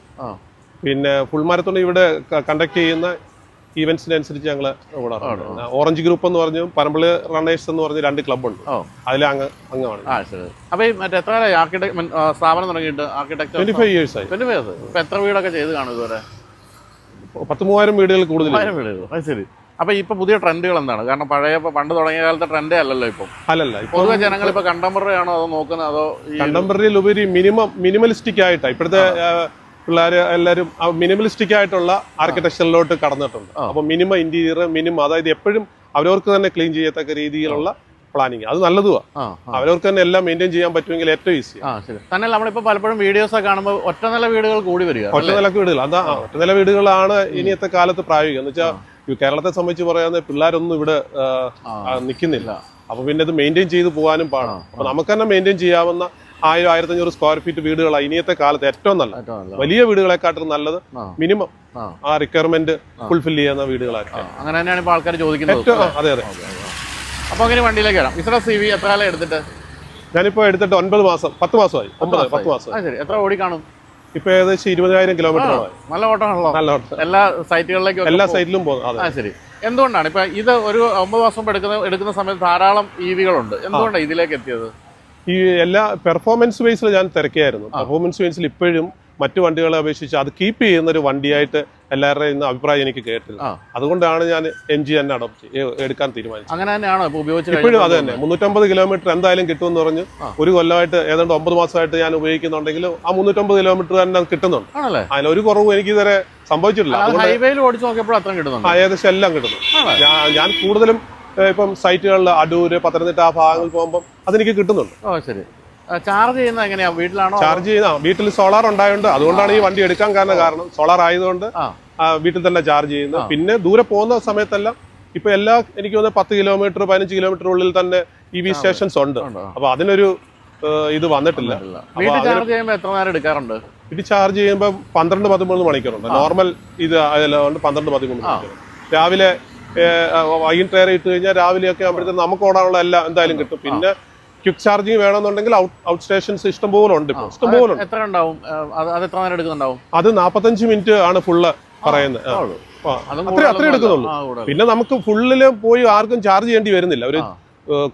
Speaker 4: പിന്നെ ഫുൾ മാരത്തോൺ ഇവിടെ കണ്ടക്ട് ചെയ്യുന്ന ഈവൻസിനനുസരിച്ച് ഞങ്ങൾ ഓടാറുണ്ട്. ഓറഞ്ച് ഗ്രൂപ്പ് എന്ന് പറഞ്ഞു പരമ്പളി റണ്ണേഴ്സ് എന്ന് പറഞ്ഞ് രണ്ട് ക്ലബ്ബുണ്ട് അതിൽ അംഗ അംഗമാണ്
Speaker 1: ആ അപ്പൊ ഈ മറ്റേ എത്ര ആർക്കിടെക്ട് സ്ഥാപനം തുടങ്ങിയിട്ട് ആർക്കിടെക്ചർ
Speaker 4: ട്വന്റി ഫൈവ് ഇയേഴ്സ് ആയി.
Speaker 1: ട്വന്റി ഫൈവ് ഇപ്പൊ എത്ര വീടൊക്കെ ചെയ്ത് കാണും ഇതുവരെ?
Speaker 4: പത്ത് മൂവായിരം വീടുകൾ. കൂടുതൽ
Speaker 1: ശരി. അപ്പൊ ഇപ്പൊ പുതിയ ട്രെൻഡുകൾ എന്താണ്? കാരണം പഴയ പണ്ട് തുടങ്ങിയ കാലത്തെ ട്രെൻഡേ അല്ലല്ലോ ഇപ്പം.
Speaker 4: അല്ലല്ല
Speaker 1: പൊതുവെ ജനങ്ങൾ ഇപ്പൊ കണ്ടംപററി ആണോ അതോ നോക്കുന്നത് അതോ
Speaker 4: കണ്ടംപററിയിൽ ഉപരി മിനിമം മിനിമലിസ്റ്റിക് ആയിട്ടാണ് ഇപ്പോഴത്തെ പിള്ളേർ എല്ലാവരും മിനിമലിസ്റ്റിക് ആയിട്ടുള്ള ആർക്കിടെക്ചറിലോട്ട് കടന്നിട്ടുണ്ട്. അപ്പൊ മിനിമം ഇന്റീരിയർ മിനിമം അതായത് എപ്പോഴും അവരവർക്ക് തന്നെ ക്ലീൻ ചെയ്യത്തക്ക രീതിയിലുള്ള പ്ലാനിങ് അത് നല്ലതുവാ. അവരവർക്ക് തന്നെ എല്ലാം മെയിന്റെയിൻ ചെയ്യാൻ പറ്റുമെങ്കിൽ ഏറ്റവും ഈസി
Speaker 1: തന്നെ നമ്മളിപ്പോ പലപ്പോഴും വീഡിയോസ് ഒക്കെ കാണുമ്പോൾ ഒറ്റ നില വീടുകൾ കൂടി വരിക
Speaker 4: ഒറ്റ നില വീടുകൾ. അതാ ആ, ഒറ്റ നില വീടുകളാണ് ഇനിയത്തെ കാലത്ത് പ്രായോഗികം. എന്ന് വെച്ചാൽ കേരളത്തെ സംബന്ധിച്ച് പറയാതെ പിള്ളേരൊന്നും ഇവിടെ നിൽക്കുന്നില്ല. അപ്പൊ പിന്നെ ഇത് മെയിന്റെയിൻ ചെയ്ത് പോകാനും പാടാണ് അപ്പൊ നമുക്ക് തന്നെ മെയിന്റെയിൻ ചെയ്യാവുന്ന ആയിരം ആയിരത്തഞ്ഞൂറ് സ്ക്വയർ ഫീറ്റ് വീടുകളാണ് ഇനിയത്തെ കാലത്ത് ഏറ്റവും നല്ലത്. വലിയ വീടുകളെക്കാട്ടും നല്ലത് മിനിമം
Speaker 1: ആ.
Speaker 4: റിക്വയർമെന്റ് ഫുൾഫിൽ ചെയ്യുന്ന വീടുകളായിരിക്കും.
Speaker 1: അങ്ങനെ തന്നെയാണ് ഇപ്പോൾ ആൾക്കാർ ചോദിക്കുന്നത്.
Speaker 4: അതെ അതെ.
Speaker 1: അപ്പൊ അങ്ങനെ വണ്ടിയിലേക്ക് വരാം. ഇത്ര സി വി എത്ര കാലം എടുത്തിട്ട്?
Speaker 4: ഞാനിപ്പോ എടുത്തിട്ട് ഒൻപത് മാസം പത്ത് മാസമായി. ഒമ്പത് പത്ത് മാസം.
Speaker 1: ശരി. എത്ര ഓടി കാണും?
Speaker 4: ഇപ്പൊ ഏകദേശം ഇരുപതിനായിരം കിലോമീറ്റർ
Speaker 1: നല്ല ഓട്ടമാണല്ലോ.
Speaker 4: നല്ല ഓട്ടം.
Speaker 1: എല്ലാ സൈറ്റുകളിലേക്കും
Speaker 4: എല്ലാ സൈറ്റിലും പോകും.
Speaker 1: ആ ശരി. എന്തുകൊണ്ടാണ്? ഇപ്പൊ ഇത് ഒരു ഒമ്പത് മാസം എടുക്കുന്ന എടുക്കുന്ന സമയത്ത് ധാരാളം ഇ വികളുണ്ട് എന്തുകൊണ്ടാണ് ഇതിലേക്ക് എത്തിയത്?
Speaker 4: ഈ എല്ലാ പെർഫോമൻസ് ബേസിൽ ഞാൻ തിരക്കിയായിരുന്നു. പെർഫോമൻസ് ബേസിൽ ഇപ്പോഴും മറ്റു വണ്ടികളെ അപേക്ഷിച്ച് അത് കീപ്പ് ചെയ്യുന്ന ഒരു വണ്ടിയായിട്ട് എല്ലാവരുടെയും അഭിപ്രായം എനിക്ക് കേട്ടില്ല അതുകൊണ്ടാണ് ഞാൻ എം ജി തന്നെ അഡോപ്റ്റ് എടുക്കാൻ തീരുമാനിച്ചത്.
Speaker 1: അങ്ങനെ തന്നെയാണോ ഇപ്പൊ ഉപയോഗിച്ച്
Speaker 4: ഇപ്പോഴും അത് തന്നെ മുന്നൂറ്റമ്പത് കിലോമീറ്റർ എന്തായാലും കിട്ടുമെന്ന് പറഞ്ഞ്. ഒരു കൊല്ലമായിട്ട് ഏതാണ്ട് ഒമ്പത് മാസമായിട്ട് ഞാൻ ഉപയോഗിക്കുന്നുണ്ടെങ്കിൽ ആ മുന്നൂറ്റമ്പത് കിലോമീറ്റർ തന്നെ കിട്ടുന്നുണ്ട്.
Speaker 1: ആണല്ലേ?
Speaker 4: ഒരു കുറവും എനിക്ക് ഇതുവരെ സംഭവിച്ചിട്ടില്ല.
Speaker 1: ഹൈവേയിൽ ഓടിച്ചു നോക്കിയപ്പോൾ അത്രയും
Speaker 4: കിട്ടുന്നു ഏകദേശം എല്ലാം കിട്ടുന്നു ഞാൻ- കൂടുതലും ഇപ്പം സൈറ്റുകളിൽ അടൂര് പത്തനംതിട്ട ആ ഭാഗങ്ങൾ പോകുമ്പോൾ അതെനിക്ക് കിട്ടുന്നുണ്ട്.
Speaker 1: ഓ ശരി. ചാർജ് ചെയ്യുന്ന എങ്ങനെയാ? വീട്ടിലാണോ?
Speaker 4: ചാർജ് ചെയ്യുന്ന വീട്ടിൽ സോളാർ ഉണ്ടായതുകൊണ്ട് അതുകൊണ്ടാണ് ഈ വണ്ടി എടുക്കാൻ കാരണം കാരണം. സോളാർ ആയതുകൊണ്ട് വീട്ടിൽ തന്നെ ചാർജ് ചെയ്യുന്നു. പിന്നെ ദൂരെ പോകുന്ന സമയത്തെല്ലാം ഇപ്പൊ എല്ലാ എനിക്ക് തോന്നുന്നത് പത്ത് കിലോമീറ്റർ പതിനഞ്ച് കിലോമീറ്റർ ഉള്ളിൽ തന്നെ ഇ വി സ്റ്റേഷൻസ് ഉണ്ട്. അപ്പൊ അതിനൊരു ഇത് വന്നിട്ടില്ല.
Speaker 1: ചാർജ് ചെയ്യുമ്പോൾ എത്ര നേരം എടുക്കാറുണ്ട്?
Speaker 4: ഇത് ചാർജ് ചെയ്യുമ്പോൾ പന്ത്രണ്ട് പതിമൂന്ന് മണിക്കൂറുണ്ട്. നോർമൽ ഇത് പന്ത്രണ്ട് പതിമൂന്ന് മണിക്കൂർ രാവിലെ വൈകിട്ട് ടയർ ഇട്ട് കഴിഞ്ഞാൽ രാവിലെ ഒക്കെ ആകുമ്പോഴത്തേക്കും നമുക്ക് ഓടാനുള്ള എല്ലാം എന്തായാലും കിട്ടും. പിന്നെ ക്വിക്ക് ചാർജിങ് വേണമെന്നുണ്ടെങ്കിൽ ഔട്ട് സ്റ്റേഷൻസ് സ്റ്റേഷൻസ് ഇഷ്ടംപോലെ ഉണ്ട് ഇഷ്ടം പോലെ ഉണ്ട്.
Speaker 1: എത്ര ഉണ്ടാവും? അത് എത്ര നേരം എടുക്കുന്നുണ്ടാവും?
Speaker 4: അത് നാപ്പത്തഞ്ച് മിനിറ്റ് ആണ് ഫുള്ള് പറയുന്നത്. അത്ര അത്രേ എടുക്കുന്നുള്ളൂ. പിന്നെ നമുക്ക് ഫുള്ളിൽ പോയി ആർക്കും ചാർജ് ചെയ്യേണ്ടി വരുന്നില്ല. ഒരു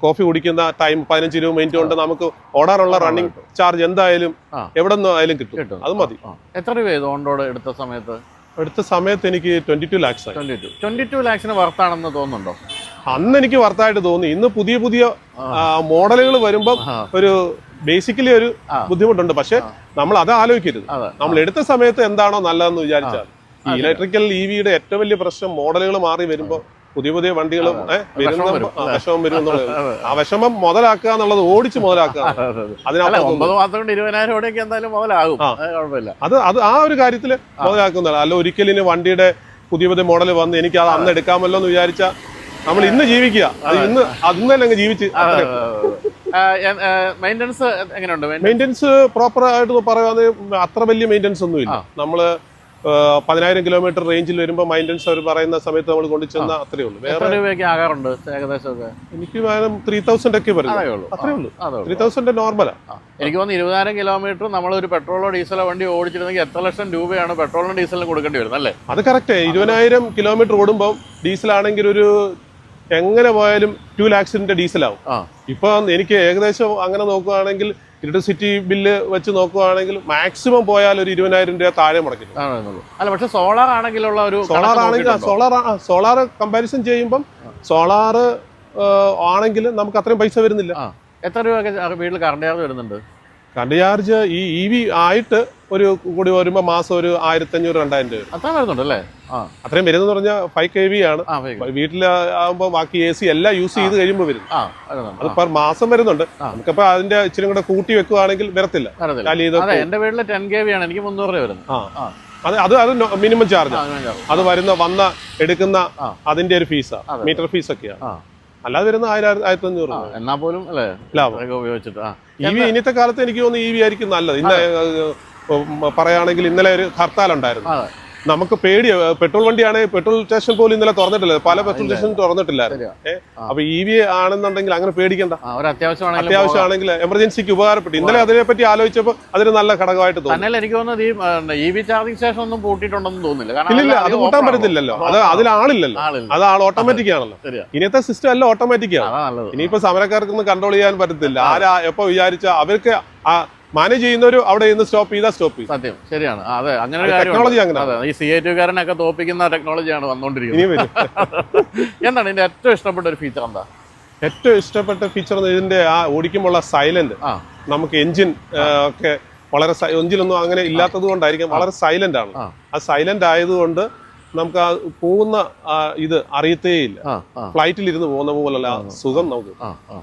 Speaker 4: കോഫി കുടിക്കുന്ന ടൈം പതിനഞ്ച് ഇരുപത് മിനിറ്റ് കൊണ്ട് നമുക്ക് ഓടാനുള്ള റണ്ണിങ് ചാർജ് എന്തായാലും. എവിടെ നിന്നായാലും കിട്ടും.
Speaker 1: കിട്ടും.
Speaker 4: അത് മതി.
Speaker 1: എത്ര രൂപ ഓൺ റോഡ് എടുത്ത സമയത്ത്?
Speaker 4: എടുത്ത സമയത്ത് എനിക്ക് ട്വന്റി ടു ലാക്സ് ആയി.
Speaker 1: ട്വന്റി ടു ട്വന്റി ടു ലാക്സിന് വർത്താണെന്ന് തോന്നുന്നുണ്ടോ?
Speaker 4: അന്ന് എനിക്ക് വർത്തായിട്ട് തോന്നി. ഇന്ന് പുതിയ പുതിയ മോഡലുകൾ
Speaker 1: വരുമ്പോൾ
Speaker 4: ഒരു ബേസിക്കലി ഒരു ബുദ്ധിമുട്ടുണ്ട്. പക്ഷെ നമ്മൾ അത് ആലോചിക്കരുത്. നമ്മൾ എടുത്ത സമയത്ത് എന്താണോ നല്ലതെന്ന് വിചാരിച്ചാൽ ഈ ഇലക്ട്രിക്കൽ ഇ വിയുടെ ഏറ്റവും വലിയ പ്രശ്നം മോഡലുകൾ മാറി വരുമ്പോൾ പുതിയ പുതിയ വണ്ടികളും വരുന്ന വിഷമം വരും. എന്നുള്ളത്. ആ വിഷമം മുതലാക്കുക എന്നുള്ളത് ഓടിച്ച് മുതലാക്കുക
Speaker 1: ഒമ്പത് മാസം കൊണ്ട് ഇരുപതിനായിരം ഓടിയൊക്കെ എന്തായാലും മുതലാകും. കുഴപ്പമില്ല.
Speaker 4: അത് അത് ആ ഒരു കാര്യത്തിൽ മുതലാക്കുന്നതാണ്. അല്ല ഒരിക്കലിന് വണ്ടിയുടെ പുതിയ പുതിയ മോഡൽ വന്ന് എനിക്ക് അത് അന്ന് എടുക്കാമല്ലോ എന്ന് വിചാരിച്ച നമ്മൾ ഇന്ന് ജീവിക്കുക. അത് ഇന്ന് അന്ന് തന്നെ അങ്ങ് ജീവിച്ച്
Speaker 1: മെയിന്റെ എങ്ങനെയുണ്ട്?
Speaker 4: മെയിന്റെനൻസ് പ്രോപ്പർ ആയിട്ട് പറയുകയാണെങ്കിൽ അത്ര വലിയ മെയിന്റെനൻസ് ഒന്നും ഇല്ല നമ്മൾ പതിനായിരം കിലോമീറ്റർ റേഞ്ചിൽ വരുമ്പോൾ മെയിന്റെനൻസ് അവർ പറയുന്ന സമയത്ത് നമ്മൾ കൊണ്ടു ചെന്ന അത്രേ ഉള്ളൂ. വേറെ
Speaker 1: രൂപയൊക്കെ ആകാറുണ്ട് ഏകദേശം
Speaker 4: എനിക്ക് ത്രീ തൗസൻഡ് ഒക്കെ വരും. അത്രേ ഉള്ളൂ. ത്രീ തൗസൻഡ് നോർമലാ
Speaker 1: എനിക്ക് തോന്നുന്നു ഇരുപതിനായിരം കിലോമീറ്റർ നമ്മൾ ഒരു പെട്രോളോ ഡീസലോ വണ്ടി ഓടിച്ചിരുന്നെങ്കിൽ എത്ര ലക്ഷം രൂപയാണ് പെട്രോളിനും ഡീസലിനും കൊടുക്കേണ്ടി വരുന്നത് അല്ലേ?
Speaker 4: അത് കറക്റ്റ് ഇരുപതിനായിരം കിലോമീറ്റർ ഓടുമ്പോൾ ഡീസലാണെങ്കിൽ ഒരു എങ്ങനെ പോയാലും ടു ലാക്സിന്റെ ഡീസലാവും. ഇപ്പൊ എനിക്ക് ഏകദേശം അങ്ങനെ നോക്കുകയാണെങ്കിൽ ഇലക്ട്രിസിറ്റി ബില്ല് വെച്ച് നോക്കുവാണെങ്കിൽ മാക്സിമം പോയാൽ ഒരു ഇരുപതിനായിരം രൂപ താഴെ മുടക്കില്ല.
Speaker 1: അല്ല പക്ഷെ സോളാർ ആണെങ്കിലുള്ള ഒരു
Speaker 4: സോളാർ ആണെങ്കിൽ സോളാർ സോളാർ കമ്പാരിസൺ ചെയ്യുമ്പം സോളാർ ആണെങ്കിൽ നമുക്ക് അത്രയും പൈസ വരുന്നില്ല.
Speaker 1: എത്ര രൂപ വീട്ടിൽ കറണ്ട് ചാർജ് വരുന്നുണ്ട്?
Speaker 4: കറണ്ട് ചാർജ് ഈ ഇ വി ആയിട്ട് ഒരു കൂടി വരുമ്പോൾ മാസം ഒരു ആയിരത്തഞ്ഞൂറ് രണ്ടായിരം രൂപ
Speaker 1: അത്ര വരുന്നുണ്ട് അല്ലേ ആ.
Speaker 4: അത്രയും വരുന്നത് പറഞ്ഞാൽ ഫൈവ് കെ വി ആണ്.
Speaker 1: വീട്ടിലാകുമ്പോ
Speaker 4: വീട്ടിൽ ആകുമ്പോൾ ബാക്കി എ സി എല്ലാം യൂസ് ചെയ്ത് കഴിയുമ്പോൾ വരും. അത് പെർ മാസം വരുന്നുണ്ട്. നമുക്കപ്പോൾ അതിന്റെ ഇച്ചിരി കൂടെ കൂട്ടി വെക്കുവാണെങ്കിൽ വരത്തില്ല.
Speaker 1: എന്റെ വീട്ടിൽ ടെൻ കെ വി ആണ്. എനിക്ക് മുന്നൂറ് രൂപ വരുന്നത്
Speaker 4: ആ. അത് അത് അത് മിനിമം ചാർജ് അത് വരുന്ന വന്ന എടുക്കുന്ന. അതിന്റെ ഒരു ഫീസാണ് മീറ്റർ ഫീസ് ഒക്കെയാണ്. അല്ലാതെ വരുന്ന ആയിരം ആയിരത്തി അഞ്ഞൂറ്
Speaker 1: എന്നാ പോലും അല്ലേ?
Speaker 4: ലാഭം.
Speaker 1: ഉപയോഗിച്ചിട്ട്. ആ.
Speaker 4: ഇ വി ഇന്നത്തെ കാലത്ത് എനിക്ക് തോന്നുന്നു ഇ വി ആയിരിക്കും നല്ലത്. ഇന്ന് പറയുകയാണെങ്കിൽ ഇന്നലെ ഒരു ഹർത്താൽ ഉണ്ടായിരുന്നു. നമുക്ക് പേടി പെട്രോൾ വണ്ടിയാണെങ്കിൽ പെട്രോൾ സ്റ്റേഷൻ പോലും ഇന്നലെ തുറന്നിട്ടില്ല. പല പെട്രോൾ സ്റ്റേഷനും തുറന്നിട്ടില്ല അപ്പൊ ഇ വി ആണെന്നുണ്ടെങ്കിൽ അങ്ങനെ പേടിക്കണ്ട.
Speaker 1: അത്യാവശ്യമാണെങ്കിൽ
Speaker 4: എമർജൻസിക്ക് ഉപകാരപ്പെട്ടു. ഇന്നലെ അതിനെ പറ്റി ആലോചിച്ചപ്പോൾ അതൊരു നല്ല ഘടകമായിട്ട് തോന്നുന്നു
Speaker 1: തന്നെ എനിക്ക് തോന്നുന്നത് ഈ ഇ വി ചാർജിംഗ് സ്റ്റേഷൻ ഒന്നും പൂട്ടിയിട്ടുണ്ടെന്ന് തോന്നുന്നില്ല.
Speaker 4: ഇല്ലില്ല അത് കൂട്ടാൻ പറ്റത്തില്ലല്ലോ. അത് അതിൽ ആളില്ലല്ലോ.
Speaker 1: ആളില്ല.
Speaker 4: അത് ആൾ ഓട്ടോമാറ്റിക് ആണല്ലോ. ഇനിയത്തെ സിസ്റ്റം എല്ലാം ഓട്ടോമാറ്റിക് ആണ്. ഇനിയിപ്പോ സമരക്കാർക്കൊന്നും കൺട്രോൾ ചെയ്യാൻ പറ്റത്തില്ല. ആരാ എപ്പോ വിചാരിച്ച അവർക്ക് ആ മാനേജ് ചെയ്യുന്നവർ അവിടെ ഇന്ന് സ്റ്റോപ്പ് ചെയ്താൽ സ്റ്റോപ്പ് ചെയ്യും.
Speaker 1: സത്യം. ശരിയാണ്. അതെ. അങ്ങനെ
Speaker 4: ടെക്നോളജി
Speaker 1: അങ്ങനെ ഈ സി ഐ ടുകാരനൊക്കെ തോപ്പിക്കുന്ന ടെക്നോളജിയാണ് വന്നുകൊണ്ടിരിക്കുന്നത് എന്താണ് ഇതിന്റെ ഏറ്റവും ഇഷ്ടപ്പെട്ട ഒരു ഫീച്ചർ എന്താ?
Speaker 4: ഏറ്റവും ഇഷ്ടപ്പെട്ട ഫീച്ചർ ഇതിന്റെ ആ ഓടിക്കുമ്പോൾ സൈലന്റ് നമുക്ക് എഞ്ചിൻ ഒക്കെ വളരെ എഞ്ചിനൊന്നും അങ്ങനെ ഇല്ലാത്തത് കൊണ്ടായിരിക്കും. വളരെ സൈലന്റ് ആണ്.
Speaker 1: ആ.
Speaker 4: സൈലന്റ് ആയതുകൊണ്ട് നമുക്ക് ആ പോകുന്ന ഇത് അറിയത്തേയില്ല. ഫ്ലൈറ്റിൽ ഇരുന്ന് പോകുന്ന പോലുള്ള സുഖം നമുക്ക്.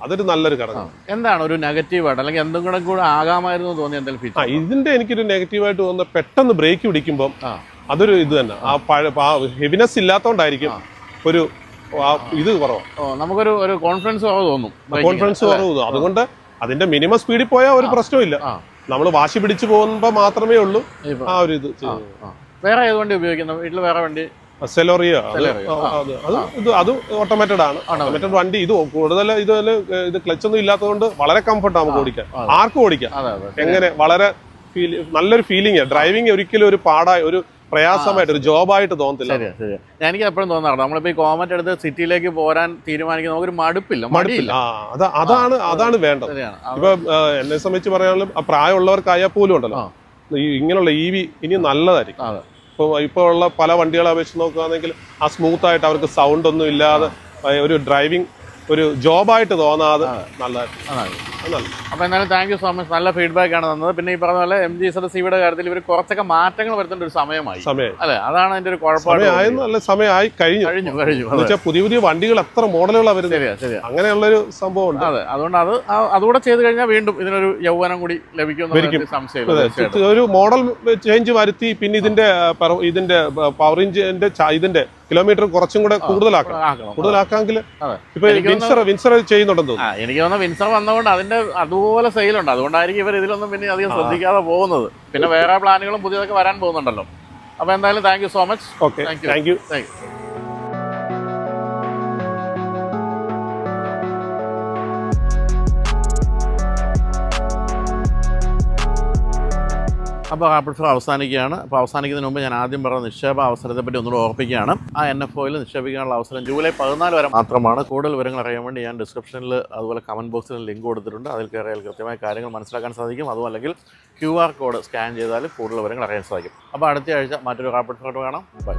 Speaker 4: അതൊരു നല്ലൊരു ഘടകം.
Speaker 1: എന്താണ് ഒരു നെഗറ്റീവ് ആയിട്ട് അല്ലെങ്കിൽ എന്തും കൂടെ ആകാമായിരുന്നു എന്ന് തോന്നിയ എന്തെങ്കിലും
Speaker 4: ഇതിന്റെ എനിക്കൊരു നെഗറ്റീവായിട്ട് തോന്നുന്ന പെട്ടെന്ന് ബ്രേക്ക് പിടിക്കുമ്പോൾ അതൊരു ഇത് തന്നെ. ആ പഴ ഹെവിനെസ് ഇല്ലാത്തോണ്ടായിരിക്കും ഒരു ഇത് കുറവ്.
Speaker 1: നമുക്കൊരു ഒരു കോൺഫിഡൻസ് കുറവ് തോന്നും.
Speaker 4: കോൺഫിഡൻസ് കുറവ് തോന്നും. അതുകൊണ്ട് അതിന്റെ മിനിമം സ്പീഡിൽ പോയാൽ ഒരു പ്രശ്നമില്ല
Speaker 1: ഇല്ല
Speaker 4: നമ്മൾ വാശി പിടിച്ചു പോകുമ്പോൾ മാത്രമേ ഉള്ളൂ. ആ ഒരു ഇത്.
Speaker 1: വേറെ ഏത് വണ്ടി ഉപയോഗിക്കുന്നത് വീട്ടിൽ വേറെ വണ്ടി?
Speaker 4: സെലോറിയോ. അത് അത് ഓട്ടോമേറ്റഡ് ആണ്. ഓട്ടോമാറ്റഡ് വണ്ടി ഇത് കൂടുതൽ ഇത് ഇത് ക്ലച്ച് ഒന്നും ഇല്ലാത്തതുകൊണ്ട് വളരെ കംഫർട്ട് നമുക്ക് ഓടിക്കാൻ. ആർക്കും ഓടിക്കാം. എങ്ങനെ വളരെ ഫീൽ നല്ലൊരു ഫീലിംഗ് ഡ്രൈവിംഗ് ഒരിക്കലും ഒരു പാടായി ഒരു പ്രയാസമായിട്ട് ഒരു ജോബായിട്ട് തോന്നത്തില്ല.
Speaker 1: എനിക്ക് എപ്പോഴും തോന്നാറുണ്ട്. നമ്മളിപ്പോ ഈ കോമറ്റ് എടുത്ത് സിറ്റിയിലേക്ക് പോരാൻ തീരുമാനിക്കുന്ന നമുക്കൊരു മടുപ്പില്ല
Speaker 4: മടുപ്പില്ല. അതാണ് അതാണ് വേണ്ടത്. ഇപ്പൊ എന്നെ സംബന്ധിച്ച് പറയാനുള്ള ആ പ്രായമുള്ളവർക്കായാൽ പോലും ഉണ്ടല്ലോ. ഈ ഇങ്ങനെയുള്ള ഇ വി ഇനി നല്ലതായിരിക്കും.
Speaker 1: ഇപ്പോൾ
Speaker 4: ഇപ്പൊ ഇപ്പോൾ ഉള്ള പല വണ്ടികളെ അപേക്ഷിച്ച് നോക്കുകയാണെങ്കിൽ ആ സ്മൂത്തായിട്ട് അവർക്ക് സൗണ്ട് ഒന്നും ഇല്ലാതെ ഒരു ഡ്രൈവിംഗ് ഒരു ജോബായിട്ട് തോന്നാതെ നല്ലതായിട്ട്.
Speaker 1: അതാണ്
Speaker 4: അത് നല്ലത്.
Speaker 1: അപ്പോൾ എന്തായാലും താങ്ക് യു സോ മച്ച് നല്ല ഫീഡ്ബാക്ക് ആണ് തന്നത്. പിന്നെ ഈ പറഞ്ഞ പോലെ എം ജി എസ് സിയുടെ കാര്യത്തിൽ ഇവർ കുറച്ചൊക്കെ മാറ്റങ്ങൾ വരുത്തേണ്ട ഒരു സമയമായി.
Speaker 4: സമയം
Speaker 1: അല്ലെ? അതാണ് അതിന്റെ ഒരു കുഴപ്പമായിട്ട്
Speaker 4: സമയമായെന്ന് നല്ല സമയമായി കഴിഞ്ഞു.
Speaker 1: കഴിഞ്ഞു കഴിഞ്ഞു.
Speaker 4: പുതിയ പുതിയ വണ്ടികൾ എത്ര മോഡലുകളാണ് വരുന്നത്. അങ്ങനെയുള്ളൊരു സംഭവം ഉണ്ട്
Speaker 1: അതെ. അതുകൊണ്ട് അത് അതുകൂടെ ചെയ്ത് കഴിഞ്ഞാൽ വീണ്ടും ഇതിനൊരു യൗവനം കൂടി
Speaker 4: ലഭിക്കും.
Speaker 1: സംശയം
Speaker 4: ഒരു മോഡൽ ചേഞ്ച് വരുത്തി പിന്നെ ഇതിന്റെ ഇതിന്റെ പവർ ഇഞ്ചിന്റെ ഇതിന്റെ കിലോമീറ്റർ കുറച്ചും കൂടെ കൂടുതലാക്കണം. കൂടുതലാക്കാമെങ്കിൽ ഇപ്പൊ വിൻസർ വിൻസർ ചെയ്യുന്നുണ്ടെന്ന് തോന്നുന്നു
Speaker 1: എനിക്ക് തോന്നുന്നു വിൻസർ വന്നതുകൊണ്ട് അതിന്റെ അതുപോലെ സെയിലുണ്ട് അതുകൊണ്ടായിരിക്കും ഇവർ ഇതിലൊന്നും പിന്നെ അധികം ശ്രദ്ധിക്കാതെ പോകുന്നത്. പിന്നെ വേറെ പ്ലാനുകളും പുതിയതൊക്കെ വരാൻ പോകുന്നുണ്ടല്ലോ. അപ്പൊ എന്തായാലും thank you so much
Speaker 4: okay. Thank you
Speaker 1: thank you അപ്പോൾ റാപ്പിഡ് ഫയർ അവസാനിക്കുകയാണ്. അപ്പോൾ അവസാനിക്കുന്നതിന് മുമ്പ് ഞാൻ ആദ്യം പറഞ്ഞ നിക്ഷേപ അവസരത്തെ പറ്റി ഒന്നുകൂടെ ഓർപ്പിക്കുകയാണ്. ആ എൻ എഫ് ഒയിൽ നിക്ഷേപിക്കാനുള്ള അവസരം ജൂലൈ പതിനാല് വരെ മാത്രമാണ്. കൂടുതൽ വിവരങ്ങൾ അറിയാൻ വേണ്ടി ഞാൻ ഡിസ്ക്രിപ്ഷനിൽ അതുപോലെ കമന്റ് ബോക്സിൽ ലിങ്ക് കൊടുത്തിട്ടുണ്ട്. അതിൽ കയറിയാൽ കൃത്യമായ കാര്യങ്ങൾ മനസ്സിലാക്കാൻ സാധിക്കും. അതും അല്ലെങ്കിൽ ക്യു ആർ കോഡ് സ്കാൻ ചെയ്താൽ കൂടുതൽ വിവരങ്ങൾ അറിയാൻ സാധിക്കും. അപ്പോൾ അടുത്ത ആഴ്ച മറ്റൊരു ഫയർ കാണാം. ബൈ